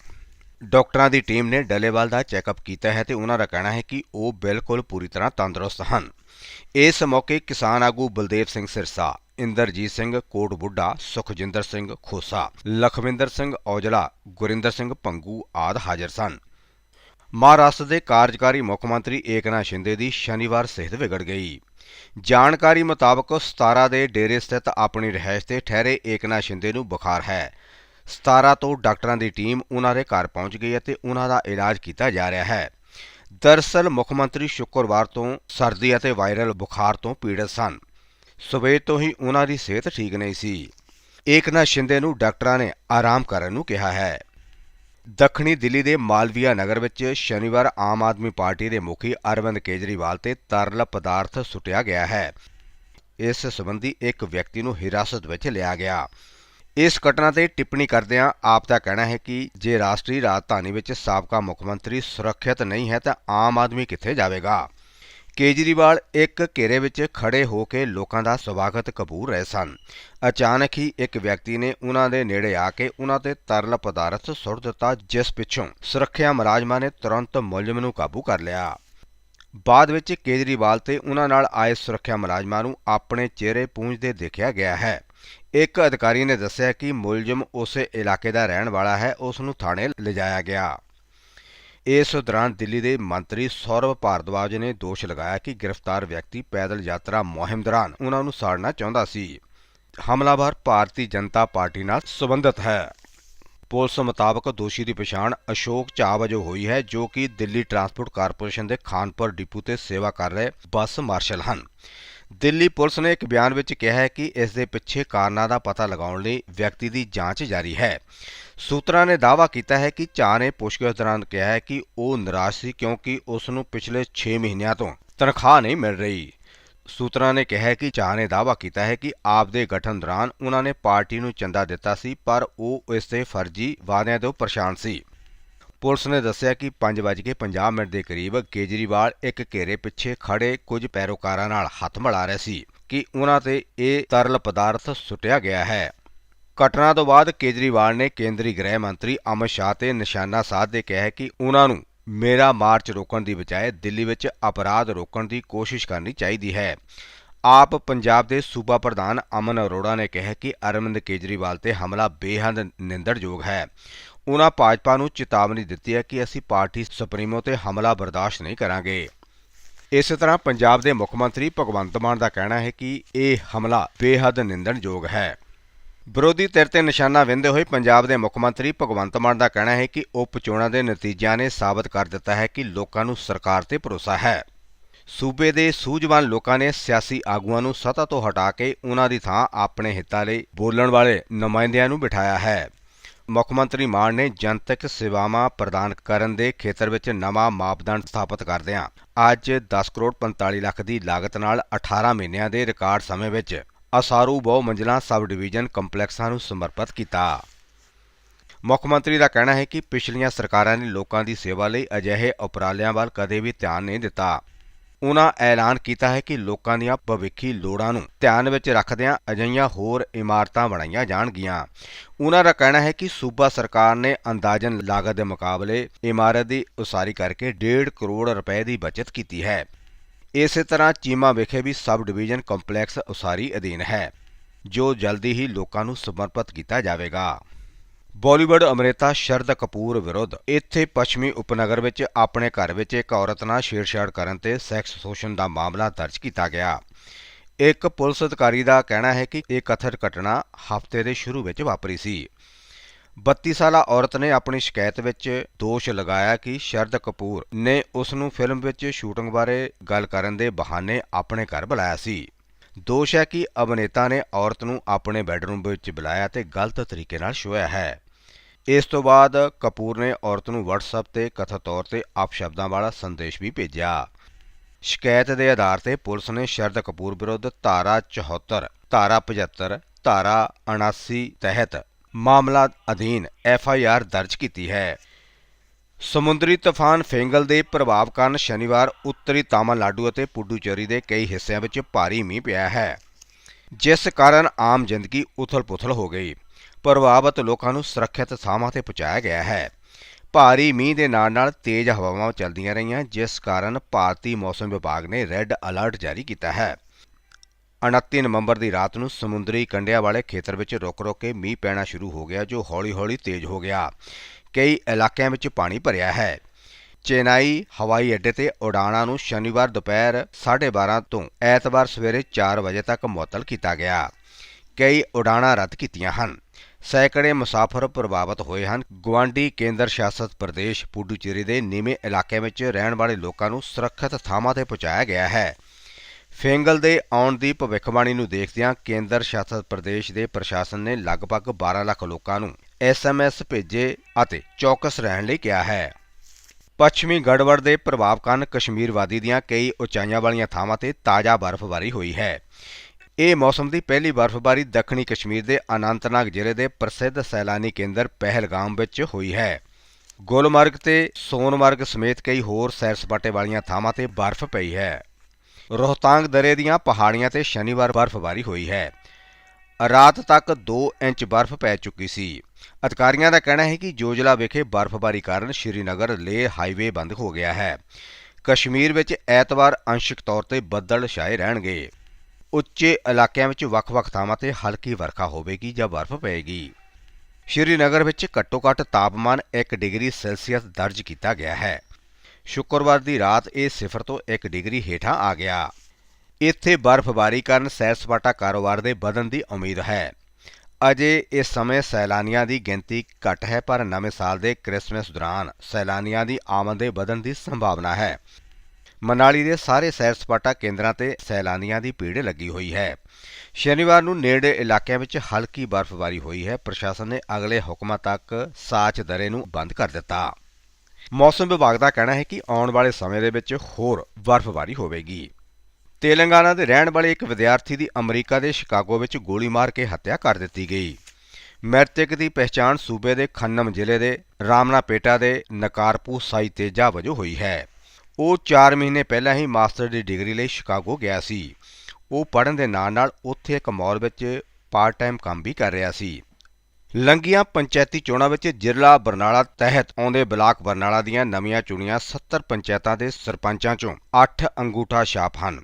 ਡਾਕਟਰਾਂ ਦੀ ਟੀਮ ਨੇ ਡੱਲੇਵਾਲ ਦਾ ਚੈੱਕਅਪ ਕੀਤਾ ਹੈ ਤੇ ਉਹਨਾਂ ਦਾ ਕਹਿਣਾ ਹੈ ਕਿ ਉਹ ਬਿਲਕੁਲ ਪੂਰੀ ਤਰ੍ਹਾਂ ਤੰਦਰੁਸਤ ਹਨ। ਇਸ ਮੌਕੇ ਕਿਸਾਨ ਆਗੂ ਬਲਦੇਵ ਸਿੰਘ ਸਿਰਸਾ, ਇੰਦਰਜੀਤ ਸਿੰਘ ਕੋਟ ਬੁੱਢਾ ਸੁਖਜਿੰਦਰ ਸਿੰਘ ਖੋਸਾ, ਲਖਵਿੰਦਰ ਸਿੰਘ ਔਜਲਾ, ਗੁਰਿੰਦਰ ਸਿੰਘ ਭੰਗੂ ਆਦ ਹਾਜ਼ਰ ਸਨ। ਮਹਾਰਾਸ਼ਟਰ ਦੇ ਕਾਰਜਕਾਰੀ ਮੁੱਖ ਮੰਤਰੀ ਏਕਨਾਥ ਸ਼ਿੰਦੇ ਦੀ ਸ਼ਨੀਵਾਰ ਸਿਹਤ ਵਿਗੜ ਗਈ। ਜਾਣਕਾਰੀ ਮੁਤਾਬਕ 17 ਦੇ ਡੇਰੇ ਸਥਿਤ ਆਪਣੀ ਰਿਹਾਇਸ਼ ਤੇ ਠਹਿਰੇ ਏਕਨਾਥ ਸ਼ਿੰਦੇ ਨੂੰ ਬੁਖਾਰ ਹੈ। 17 ਤੋਂ ਡਾਕਟਰਾਂ ਦੀ ਟੀਮ ਉਹਨਾਂ ਦੇ ਘਰ ਪਹੁੰਚ ਗਈ ਅਤੇ ਉਹਨਾਂ ਦਾ ਇਲਾਜ ਕੀਤਾ ਜਾ ਰਿਹਾ ਹੈ। ਦਰਸਲ ਮੁੱਖ ਮੰਤਰੀ ਸ਼ੁੱਕਰਵਾਰ ਤੋਂ ਸਰਦੀ ਅਤੇ ਵਾਇਰਲ ਬੁਖਾਰ ਤੋਂ ਪੀੜਤ ਸਨ। ਸਵੇਰ ਤੋਂ ਹੀ ਉਹਨਾਂ ਦੀ ਸਿਹਤ ਠੀਕ ਨਹੀਂ ਸੀ। ਏਕਨਾਥ ਸ਼ਿੰਦੇ ਨੂੰ ਡਾਕਟਰਾਂ ਨੇ ਆਰਾਮ ਕਰਨ ਨੂੰ ਕਿਹਾ ਹੈ। ਦੱਖਣੀ ਦਿੱਲੀ ਦੇ ਮਾਲਵੀਆ ਨਗਰ ਵਿੱਚ ਸ਼ਨੀਵਾਰ ਆਮ ਆਦਮੀ ਪਾਰਟੀ ਦੇ ਮੁਖੀ ਅਰਵਿੰਦ ਕੇਜਰੀਵਾਲ ਤੇ ਤਰਲ ਪਦਾਰਥ ਸੁੱਟਿਆ ਗਿਆ ਹੈ। ਇਸ ਸੰਬੰਧੀ ਇੱਕ ਵਿਅਕਤੀ ਨੂੰ ਹਿਰਾਸਤ ਵਿੱਚ ਲਿਆ ਗਿਆ। ਇਸ ਘਟਨਾ ਤੇ ਟਿੱਪਣੀ ਕਰਦਿਆਂ ਆਪ ਦਾ ਕਹਿਣਾ ਹੈ ਕਿ ਜੇ ਰਾਸ਼ਟਰੀ ਰਾਜਧਾਨੀ ਵਿੱਚ ਸਾਬਕਾ ਮੁੱਖ ਮੰਤਰੀ ਸੁਰੱਖਿਅਤ ਨਹੀਂ ਹੈ ਤਾਂ ਆਮ ਆਦਮੀ ਕਿੱਥੇ ਜਾਵੇਗਾ? ਕੇਜਰੀਵਾਲ ਇੱਕ ਘੇਰੇ ਵਿੱਚ ਖੜੇ ਹੋ ਕੇ ਲੋਕਾਂ ਦਾ ਸਵਾਗਤ ਕਬੂਲ ਰਹੇ ਸਨ। ਅਚਾਨਕ ਹੀ ਇੱਕ ਵਿਅਕਤੀ ਨੇ ਉਹਨਾਂ ਦੇ ਨੇੜੇ ਆ ਕੇ ਉਹਨਾਂ ਤੇ ਤਰਲ ਪਦਾਰਥ ਸੁੱਟ ਦਿੱਤਾ, ਜਿਸ ਪਿੱਛੋਂ ਸੁਰੱਖਿਆ ਮੁਲਾਜ਼ਮਾਂ ਨੇ ਤੁਰੰਤ ਮੁਲਜ਼ਮ ਨੂੰ ਕਾਬੂ ਕਰ ਲਿਆ। ਬਾਅਦ ਵਿੱਚ ਕੇਜਰੀਵਾਲ ਤੇ ਉਹਨਾਂ ਨਾਲ ਆਏ ਸੁਰੱਖਿਆ ਮੁਲਾਜ਼ਮਾਂ ਨੂੰ ਆਪਣੇ ਚਿਹਰੇ ਪੂੰਝਦੇ ਦੇਖਿਆ ਗਿਆ ਹੈ। ਇੱਕ ਅਧਿਕਾਰੀ ਨੇ ਦੱਸਿਆ ਕਿ ਮੁਲਜ਼ਮ ਉਸੇ ਇਲਾਕੇ ਦਾ ਰਹਿਣ ਵਾਲਾ ਹੈ, ਉਸ ਨੂੰ ਥਾਣੇ ਲਿਜਾਇਆ ਗਿਆ। ਇਸ ਦੌਰਾਨ ਦਿੱਲੀ ਦੇ ਮੰਤਰੀ ਸੌਰਵ ਭਾਰਦਵਾਜ ਨੇ ਦੋਸ਼ ਲਗਾਇਆ ਕਿ ਗ੍ਰਿਫਤਾਰ ਵਿਅਕਤੀ ਪੈਦਲ ਯਾਤਰਾ ਮੁਹਿੰਮ ਦੌਰਾਨ ਉਹਨਾਂ ਨੂੰ ਸਾੜਨਾ ਚਾਹੁੰਦਾ ਸੀ। ਹਮਲਾਵਰ ਭਾਰਤੀ ਜਨਤਾ ਪਾਰਟੀ ਨਾਲ ਸੰਬੰਧਿਤ ਹੈ। ਪੁਲਿਸ ਮੁਤਾਬਕ ਦੋਸ਼ੀ ਦੀ ਪਛਾਣ ਅਸ਼ੋਕ ਝਾ ਵਜੋਂ ਹੋਈ ਹੈ, ਜੋ ਕਿ ਦਿੱਲੀ ਟਰਾਂਸਪੋਰਟ ਕਾਰਪੋਰੇਸ਼ਨ ਦੇ ਖਾਨਪੁਰ ਡਿਪੂ ਤੇ ਸੇਵਾ ਕਰ ਰਹੇ ਬੱਸ ਮਾਰਸ਼ਲ ਹਨ। ਦਿੱਲੀ ਪੁਲਿਸ ਨੇ ਇੱਕ ਬਿਆਨ ਵਿੱਚ ਕਿਹਾ ਹੈ ਕਿ ਇਸ ਦੇ ਪਿੱਛੇ ਕਾਰਨਾਂ ਦਾ ਪਤਾ ਲਗਾਉਣ ਲਈ ਵਿਅਕਤੀ ਦੀ ਜਾਂਚ ਜਾਰੀ ਹੈ। ਸੂਤਰਾਂ ਨੇ ਦਾਅਵਾ ਕੀਤਾ ਹੈ ਕਿ ਝਾਅ ਨੇ ਪੁੱਛਗਿੱਛ ਦੌਰਾਨ ਕਿਹਾ ਹੈ ਕਿ ਉਹ ਨਿਰਾਸ਼ ਸੀ ਕਿਉਂਕਿ ਉਸ ਨੂੰ ਪਿਛਲੇ 6 ਮਹੀਨਿਆਂ ਤੋਂ ਤਨਖਾਹ ਨਹੀਂ ਮਿਲ ਰਹੀ। ਸੂਤਰਾਂ ਨੇ ਕਿਹਾ ਕਿ ਝਾਅ ਨੇ ਦਾਅਵਾ ਕੀਤਾ ਹੈ ਕਿ ਆਪ ਦੇ ਗਠਨ ਦੌਰਾਨ ਉਹਨਾਂ ਨੇ ਪਾਰਟੀ ਨੂੰ ਚੰਦਾ ਦਿੱਤਾ ਸੀ, ਪਰ ਉਹ ਇਸ ਦੇ ਫਰਜ਼ੀ ਵਾਅਦਿਆਂ ਤੋਂ ਪਰੇਸ਼ਾਨ ਸੀ। ਪੁਲਿਸ ਨੇ ਦੱਸਿਆ ਕਿ 5:50 ਮਿੰਟ ਦੇ ਕਰੀਬ ਕੇਜਰੀਵਾਲ ਇੱਕ ਘੇਰੇ ਪਿੱਛੇ ਖੜੇ ਕੁਝ ਪੈਰੋਕਾਰਾਂ ਨਾਲ ਹੱਥ ਮਿਲਾ ਰਹੇ ਸੀ ਕਿ ਉਹਨਾਂ ਤੇ ਇਹ ਤਰਲ ਪਦਾਰਥ ਸੁੱਟਿਆ ਗਿਆ ਹੈ। ਘਟਨਾ ਤੋਂ ਬਾਅਦ ਕੇਜਰੀਵਾਲ ਨੇ ਕੇਂਦਰੀ ਗ੍ਰਹਿ ਮੰਤਰੀ ਅਮਿਤ ਸ਼ਾਹ ਤੇ ਨਿਸ਼ਾਨਾ ਸਾਧਦੇ ਕਿਹਾ ਕਿ ਉਹਨਾਂ ਨੂੰ ਮੇਰਾ ਮਾਰਚ ਰੋਕਣ ਦੀ ਬਜਾਏ ਦਿੱਲੀ ਵਿੱਚ ਅਪਰਾਧ ਰੋਕਣ ਦੀ ਕੋਸ਼ਿਸ਼ ਕਰਨੀ ਚਾਹੀਦੀ ਹੈ। ਆਪ ਪੰਜਾਬ ਦੇ ਸੂਬਾ ਪ੍ਰਧਾਨ ਅਮਨ ਅਰੋੜਾ ਨੇ ਕਿਹਾ ਕਿ ਅਰਵਿੰਦ ਕੇਜਰੀਵਾਲ ਤੇ ਹਮਲਾ ਬੇਹੱਦ ਨਿੰਦਣਯੋਗ ਹੈ। ਉਨ੍ਹਾਂ ਭਾਜਪਾ ਨੂੰ ਚੇਤਾਵਨੀ ਦਿੱਤੀ ਹੈ ਕਿ ਅਸੀਂ ਪਾਰਟੀ ਸੁਪਰੀਮੋ ਤੇ ਹਮਲਾ ਬਰਦਾਸ਼ਤ ਨਹੀਂ ਕਰਾਂਗੇ। ਇਸੇ ਤਰ੍ਹਾਂ ਪੰਜਾਬ ਦੇ ਮੁੱਖ ਮੰਤਰੀ ਭਗਵੰਤ ਮਾਨ ਦਾ ਕਹਿਣਾ ਹੈ ਕਿ ਇਹ ਹਮਲਾ ਬੇਹੱਦ ਨਿੰਦਣਯੋਗ ਹੈ। ਵਿਰੋਧੀ ਧਿਰ ਤੇ ਨਿਸ਼ਾਨਾ ਵਿੰਦੇ ਹੋਏ ਪੰਜਾਬ ਦੇ ਮੁੱਖ ਮੰਤਰੀ ਭਗਵੰਤ ਮਾਨ ਦਾ ਕਹਿਣਾ ਹੈ ਕਿ ਉਪ ਚੋਣਾਂ ਦੇ ਨਤੀਜਿਆਂ ਨੇ ਸਾਬਤ ਕਰ ਦਿੱਤਾ ਹੈ ਕਿ ਲੋਕਾਂ ਨੂੰ ਸਰਕਾਰ ਤੇ ਭਰੋਸਾ ਹੈ। ਸੂਬੇ ਦੇ ਸੂਝਵਾਨ ਲੋਕਾਂ ਨੇ ਸਿਆਸੀ ਆਗੂਆਂ ਨੂੰ ਸੱਤਾ ਤੋਂ ਹਟਾ ਕੇ ਉਹਨਾਂ ਦੀ ਥਾਂ ਆਪਣੇ ਹਿੱਤਾਂ ਲਈ ਬੋਲਣ ਵਾਲੇ ਨੁਮਾਇੰਦਿਆਂ ਨੂੰ ਬਿਠਾਇਆ ਹੈ। ਮੁੱਖ ਮੰਤਰੀ ਮਾਨ ਨੇ ਜਨਤਕ ਸੇਵਾਵਾਂ ਪ੍ਰਦਾਨ ਕਰਨ ਦੇ ਖੇਤਰ ਵਿੱਚ ਨਵਾਂ ਮਾਪਦੰਡ ਸਥਾਪਿਤ ਕਰਦਿਆਂ ਅੱਜ 10 ਕਰੋੜ 45 ਲੱਖ ਦੀ ਲਾਗਤ ਨਾਲ 18 ਮਹੀਨਿਆਂ ਦੇ ਰਿਕਾਰਡ ਸਮੇਂ ਵਿੱਚ ਅਸਾਰੂ ਬਹੁ ਮੰਜ਼ਲਾ ਸਬ ਡਿਵੀਜ਼ਨ ਕੰਪਲੈਕਸਾਂ ਨੂੰ ਸਮਰਪਿਤ ਕੀਤਾ। ਮੁੱਖ ਮੰਤਰੀ ਦਾ ਕਹਿਣਾ ਹੈ ਕਿ ਪਿਛਲੀਆਂ ਸਰਕਾਰਾਂ ਨੇ ਲੋਕਾਂ ਦੀ ਸੇਵਾ ਲਈ ਅਜਿਹੇ ਉਪਰਾਲਿਆਂ ਵੱਲ ਕਦੇ ਵੀ ਧਿਆਨ ਨਹੀਂ ਦਿੱਤਾ। ਉਨ੍ਹਾਂ ਐਲਾਨ ਕੀਤਾ ਹੈ ਕਿ ਲੋਕਾਂ ਦੀਆਂ ਭਵਿੱਖੀ ਲੋੜਾਂ ਨੂੰ ਧਿਆਨ ਵਿੱਚ ਰੱਖਦਿਆਂ ਅਜਿਹੀਆਂ ਹੋਰ ਇਮਾਰਤਾਂ ਬਣਾਈਆਂ ਜਾਣਗੀਆਂ। ਉਨ੍ਹਾਂ ਦਾ ਕਹਿਣਾ ਹੈ ਕਿ ਸੂਬਾ ਸਰਕਾਰ ਨੇ ਅੰਦਾਜ਼ਨ ਲਾਗਤ ਦੇ ਮੁਕਾਬਲੇ ਇਮਾਰਤ ਦੀ ਉਸਾਰੀ ਕਰਕੇ 1.5 ਕਰੋੜ ਰੁਪਏ ਦੀ ਬਚਤ ਕੀਤੀ ਹੈ। ਇਸੇ ਤਰ੍ਹਾਂ ਚੀਮਾ ਵਿਖੇ ਵੀ ਸਬ ਡਿਵੀਜ਼ਨ ਕੰਪਲੈਕਸ ਉਸਾਰੀ ਅਧੀਨ ਹੈ, ਜੋ ਜਲਦੀ ਹੀ ਲੋਕਾਂ ਨੂੰ ਸਮਰਪਿਤ ਕੀਤਾ ਜਾਵੇਗਾ। ਬਾਲੀਵੁੱਡ ਅਮ੍ਰਿਤਾ ਸ਼ਰਦ ਕਪੂਰ ਵਿਰੁੱਧ ਇੱਥੇ ਪੱਛਮੀ ਉਪਨਗਰ ਵਿੱਚ ਆਪਣੇ ਘਰ ਵਿੱਚ ਇੱਕ ਔਰਤ ਨਾਲ ਛੇੜਛਾੜ ਕਰਨ ਤੇ ਸੈਕਸ ਸ਼ੋਸ਼ਣ ਦਾ ਮਾਮਲਾ ਦਰਜ ਕੀਤਾ ਗਿਆ। ਇੱਕ ਪੁਲਿਸ ਅਧਿਕਾਰੀ ਦਾ ਕਹਿਣਾ ਹੈ ਕਿ ਇਹ ਕਥਿਤ ਘਟਨਾ ਹਫ਼ਤੇ ਦੇ ਸ਼ੁਰੂ ਵਿੱਚ ਵਾਪਰੀ ਸੀ। 32 ਸਾਲਾ ਔਰਤ ਨੇ ਆਪਣੀ ਸ਼ਿਕਾਇਤ ਵਿੱਚ ਦੋਸ਼ ਲਗਾਇਆ ਕਿ ਸ਼ਰਦ ਕਪੂਰ ਨੇ ਉਸ ਨੂੰ ਫਿਲਮ ਵਿੱਚ ਸ਼ੂਟਿੰਗ ਬਾਰੇ ਗੱਲ ਕਰਨ ਦੇ ਬਹਾਨੇ ਆਪਣੇ ਘਰ ਬੁਲਾਇਆ ਸੀ। ਦੋਸ਼ ਹੈ ਕਿ ਅਭਿਨੇਤਾ ਨੇ ਔਰਤ ਨੂੰ ਆਪਣੇ ਬੈੱਡਰੂਮ ਵਿੱਚ ਬੁਲਾਇਆ ਤੇ ਗਲਤ ਤਰੀਕੇ ਨਾਲ ਛੋਇਆ ਹੈ। ਇਸ ਤੋਂ ਬਾਅਦ ਕਪੂਰ ਨੇ ਔਰਤ ਨੂੰ WhatsApp ਤੇ ਕਥਿਤ ਤੌਰ ਤੇ ਅਪਸ਼ਬਦਾਂ ਵਾਲਾ ਸੰਦੇਸ਼ ਵੀ ਭੇਜਿਆ। ਸ਼ਿਕਾਇਤ ਦੇ ਆਧਾਰ ਤੇ ਪੁਲਿਸ ਨੇ ਸ਼ਰਦ ਕਪੂਰ ਵਿਰੁੱਧ ਧਾਰਾ 74 ਧਾਰਾ 75 ਧਾਰਾ 79 ਤਹਿਤ ਮਾਮਲਾ ਅਧੀਨ ਐਫ ਆਈ ਆਰ ਦਰਜ ਕੀਤੀ ਹੈ। ਸਮੁੰਦਰੀ ਤੂਫਾਨ ਫੇਂਗਲ ਦੇ ਪ੍ਰਭਾਵ ਕਾਰਨ ਸ਼ਨੀਵਾਰ ਉੱਤਰੀ ਤਾਮਿਲਨਾਡੂ ਅਤੇ ਪੁਡੂਚੇਰੀ ਦੇ ਕਈ ਹਿੱਸਿਆਂ ਵਿੱਚ ਭਾਰੀ ਮੀਂਹ ਪਿਆ ਹੈ, ਜਿਸ ਕਾਰਨ ਆਮ ਜ਼ਿੰਦਗੀ ਉਥਲ-ਪੁਥਲ ਹੋ ਗਈ। ਪ੍ਰਭਾਵਿਤ ਲੋਕਾਂ ਨੂੰ ਸੁਰੱਖਿਅਤ ਥਾਵਾਂ ਤੇ ਪਹੁੰਚਾਇਆ ਗਿਆ ਹੈ। ਭਾਰੀ ਮੀਂਹ ਦੇ ਨਾਲ-ਨਾਲ ਤੇਜ਼ ਹਵਾਵਾਂ ਚੱਲਦੀਆਂ ਰਹੀਆਂ, ਜਿਸ ਕਾਰਨ ਭਾਰਤੀ ਮੌਸਮ ਵਿਭਾਗ ਨੇ ਰੈੱਡ ਅਲਰਟ ਜਾਰੀ ਕੀਤਾ ਹੈ। 29 ਨਵੰਬਰ ਦੀ ਰਾਤ ਨੂੰ ਸਮੁੰਦਰੀ ਕੰਢਿਆਂ ਵਾਲੇ ਖੇਤਰ ਵਿੱਚ ਰੁਕ-ਰੁਕ ਕੇ ਮੀਂਹ ਪੈਣਾ ਸ਼ੁਰੂ ਹੋ ਗਿਆ, ਜੋ ਹੌਲੀ-ਹੌਲੀ ਤੇਜ਼ ਹੋ ਗਿਆ। ਕਈ ਇਲਾਕਿਆਂ ਵਿੱਚ ਪਾਣੀ ਭਰਿਆ ਹੈ। ਚੇਨਾਈ ਹਵਾਈ ਅੱਡੇ ਤੇ ਉਡਾਣਾਂ ਨੂੰ ਸ਼ਨੀਵਾਰ ਦੁਪਹਿਰ 12:30 ਤੋਂ ਐਤਵਾਰ ਸਵੇਰੇ 4 ਵਜੇ ਤੱਕ ਮੁਅੱਤਲ ਕੀਤਾ ਗਿਆ। ਕਈ ਉਡਾਣਾਂ ਰੱਦ ਕੀਤੀਆਂ ਹਨ। ਸੈਂਕੜੇ ਮੁਸਾਫਰ ਪ੍ਰਭਾਵਿਤ ਹੋਏ ਹਨ। ਗਵਾਂਡੀ ਕੇਂਦਰ ਸ਼ਾਸਤ ਪ੍ਰਦੇਸ਼ ਪੁਡੂਚੇਰੀ ਦੇ ਨੀਵੇਂ ਇਲਾਕਿਆਂ ਵਿੱਚ ਰਹਿਣ ਵਾਲੇ ਲੋਕਾਂ ਨੂੰ ਸੁਰੱਖਿਅਤ ਥਾਵਾਂ ਤੇ ਪਹੁੰਚਾਇਆ ਗਿਆ ਹੈ। ਫੇਂਗਲ ਦੇ ਆਉਣ ਦੀ ਭਵਿੱਖਬਾਣੀ ਨੂੰ ਦੇਖਦਿਆਂ ਕੇਂਦਰ ਸ਼ਾਸਤ ਪ੍ਰਦੇਸ਼ ਦੇ ਪ੍ਰਸ਼ਾਸਨ ਨੇ ਲਗਭਗ 12 ਲੱਖ ਲੋਕਾਂ ਨੂੰ ਐਸਐਮਐਸ ਭੇਜੇ ਅਤੇ ਚੌਕਸ ਰਹਿਣ ਲਈ ਕਿਹਾ ਹੈ। ਪੱਛਮੀ ਗੜਵੜ ਦੇ ਪ੍ਰਭਾਵ ਕਾਰਨ ਕਸ਼ਮੀਰ ਵਾਦੀ ਦੀਆਂ ਕਈ ਉਚਾਈਆਂ ਵਾਲੀਆਂ ਥਾਵਾਂ ਤੇ ਤਾਜ਼ਾ ਬਰਫ਼ਬਾਰੀ ਹੋਈ ਹੈ। ਇਹ ਮੌਸਮ ਦੀ ਪਹਿਲੀ ਬਰਫ਼ਬਾਰੀ ਦੱਖਣੀ ਕਸ਼ਮੀਰ ਦੇ ਅਨੰਤਨਾਗ ਜ਼ਿਲ੍ਹੇ ਦੇ ਪ੍ਰਸਿੱਧ ਸੈਲਾਨੀ ਕੇਂਦਰ ਪਹਿਲਗਾਮ ਵਿੱਚ ਹੋਈ ਹੈ। ਗੁਲਮਰਗ ਤੇ ਸੋਨਮਰਗ ਸਮੇਤ ਕਈ ਹੋਰ ਸੈਰ ਸਪਾਟੇ ਵਾਲੀਆਂ ਥਾਵਾਂ ਤੇ ਬਰਫ਼ ਪਈ ਹੈ। ਰੋਹਤਾਂਗ ਦਰੇ ਦੀਆਂ ਪਹਾੜੀਆਂ ਤੇ ਸ਼ਨੀਵਾਰ ਬਰਫ਼ਬਾਰੀ ਹੋਈ ਹੈ। ਰਾਤ ਤੱਕ 2 ਇੰਚ ਬਰਫ਼ ਪੈ ਚੁੱਕੀ ਸੀ। ਅਧਿਕਾਰੀਆਂ ਦਾ ਕਹਿਣਾ ਹੈ ਕਿ ਜੋਜਲਾ ਵਿਖੇ ਬਰਫ਼ਬਾਰੀ ਕਾਰਨ ਸ਼੍ਰੀਨਗਰ ਲੇਹ ਹਾਈਵੇ ਬੰਦ ਹੋ ਗਿਆ ਹੈ। ਕਸ਼ਮੀਰ ਵਿੱਚ ਐਤਵਾਰ ਅੰਸ਼ਿਕ ਤੌਰ ਤੇ ਬੱਦਲ ਛਾਏ ਰਹਿਣਗੇ। ਉੱਚੇ ਇਲਾਕਿਆਂ ਵਿੱਚ ਵੱਖ-ਵੱਖ ਥਾਵਾਂ ਤੇ ਹਲਕੀ ਵਰਖਾ ਹੋਵੇਗੀ ਜਾਂ ਬਰਫ਼ ਪਏਗੀ। ਸ਼੍ਰੀਨਗਰ ਵਿੱਚ ਘੱਟੋ-ਘੱਟ ਤਾਪਮਾਨ 1 ਡਿਗਰੀ ਸੈਲਸੀਅਸ ਦਰਜ ਕੀਤਾ ਗਿਆ ਹੈ। ਸ਼ੁੱਕਰਵਾਰ ਦੀ ਰਾਤ ਇਹ ਸਿਫਰ ਤੋਂ 1 ਡਿਗਰੀ ਹੇਠਾਂ ਆ ਗਿਆ। ਇੱਥੇ ਬਰਫ਼ਬਾਰੀ ਕਾਰਨ ਸੈਰ ਸਪਾਟਾ ਕਾਰੋਬਾਰ ਦੇ ਵਧਣ ਦੀ ਉਮੀਦ ਹੈ। ਅਜੇ ਇਸ ਸਮੇਂ ਸੈਲਾਨੀਆਂ ਦੀ ਗਿਣਤੀ ਘੱਟ ਹੈ, ਪਰ ਨਵੇਂ ਸਾਲ ਦੇ ਕ੍ਰਿਸਮਸ ਦੌਰਾਨ ਸੈਲਾਨੀਆਂ ਦੀ ਆਮਦ ਦੇ ਵਧਣ ਦੀ ਸੰਭਾਵਨਾ ਹੈ। ਮਨਾਲੀ ਦੇ ਸਾਰੇ ਸੈਰ ਸਪਾਟਾ ਕੇਂਦਰਾਂ ਤੇ ਸੈਲਾਨੀਆਂ ਦੀ ਭੀੜ ਲੱਗੀ ਹੋਈ ਹੈ। ਸ਼ਨੀਵਾਰ ਨੂੰ ਨੇੜੇ ਇਲਾਕਿਆਂ ਵਿੱਚ ਹਲਕੀ ਬਰਫ਼ਬਾਰੀ ਹੋਈ ਹੈ। ਪ੍ਰਸ਼ਾਸਨ ਨੇ ਅਗਲੇ ਹੁਕਮਾਂ ਤੱਕ ਸਾਚ ਦਰੇ ਨੂੰ ਬੰਦ ਕਰ ਦਿੱਤਾ। ਮੌਸਮ ਵਿਭਾਗ ਦਾ ਕਹਿਣਾ ਹੈ ਕਿ ਆਉਣ ਵਾਲੇ ਸਮੇਂ ਦੇ ਵਿੱਚ ਹੋਰ ਬਰਫ਼ਬਾਰੀ ਹੋਵੇਗੀ। ਤੇਲੰਗਾਨਾ ਦੇ ਰਹਿਣ ਵਾਲੇ ਇੱਕ ਵਿਦਿਆਰਥੀ ਦੀ ਅਮਰੀਕਾ ਦੇ ਸ਼ਿਕਾਗੋ ਵਿੱਚ ਗੋਲੀ ਮਾਰ ਕੇ ਹੱਤਿਆ ਕਰ ਦਿੱਤੀ ਗਈ। ਮ੍ਰਿਤਕ ਦੀ ਪਛਾਣ ਸੂਬੇ ਦੇ ਖੰਨਮ ਜ਼ਿਲ੍ਹੇ ਦੇ ਰਾਮਨਾਪੇਟਾ ਦੇ ਨਕਾਰਪੂ ਸਾਈ ਤੇਜਾ ਵਜੋਂ ਹੋਈ ਹੈ। ਉਹ 4 ਮਹੀਨੇ ਪਹਿਲਾਂ ਹੀ ਮਾਸਟਰ ਦੀ ਡਿਗਰੀ ਲਈ ਸ਼ਿਕਾਗੋ ਗਿਆ ਸੀ। ਉਹ ਪੜ੍ਹਨ ਦੇ ਨਾਲ-ਨਾਲ ਉੱਥੇ ਇੱਕ ਮਾਲ ਵਿੱਚ ਪਾਰਟ ਟਾਈਮ ਕੰਮ ਵੀ ਕਰ ਰਿਹਾ ਸੀ। ਲੰਗੀਆਂ ਪੰਚਾਇਤੀ ਚੋਣਾਂ ਵਿੱਚ ਜ਼ਿਲ੍ਹਾ ਬਰਨਾਲਾ ਤਹਿਤ ਆਉਂਦੇ ਬਲਾਕ ਬਰਨਾਲਾ ਦੀਆਂ ਨਵੀਆਂ ਚੁਣੀਆਂ 70 ਪੰਚਾਇਤਾਂ ਦੇ ਸਰਪੰਚਾਂ ਚੋਂ 8 ਅੰਗੂਠਾ ਛਾਪ ਹਨ।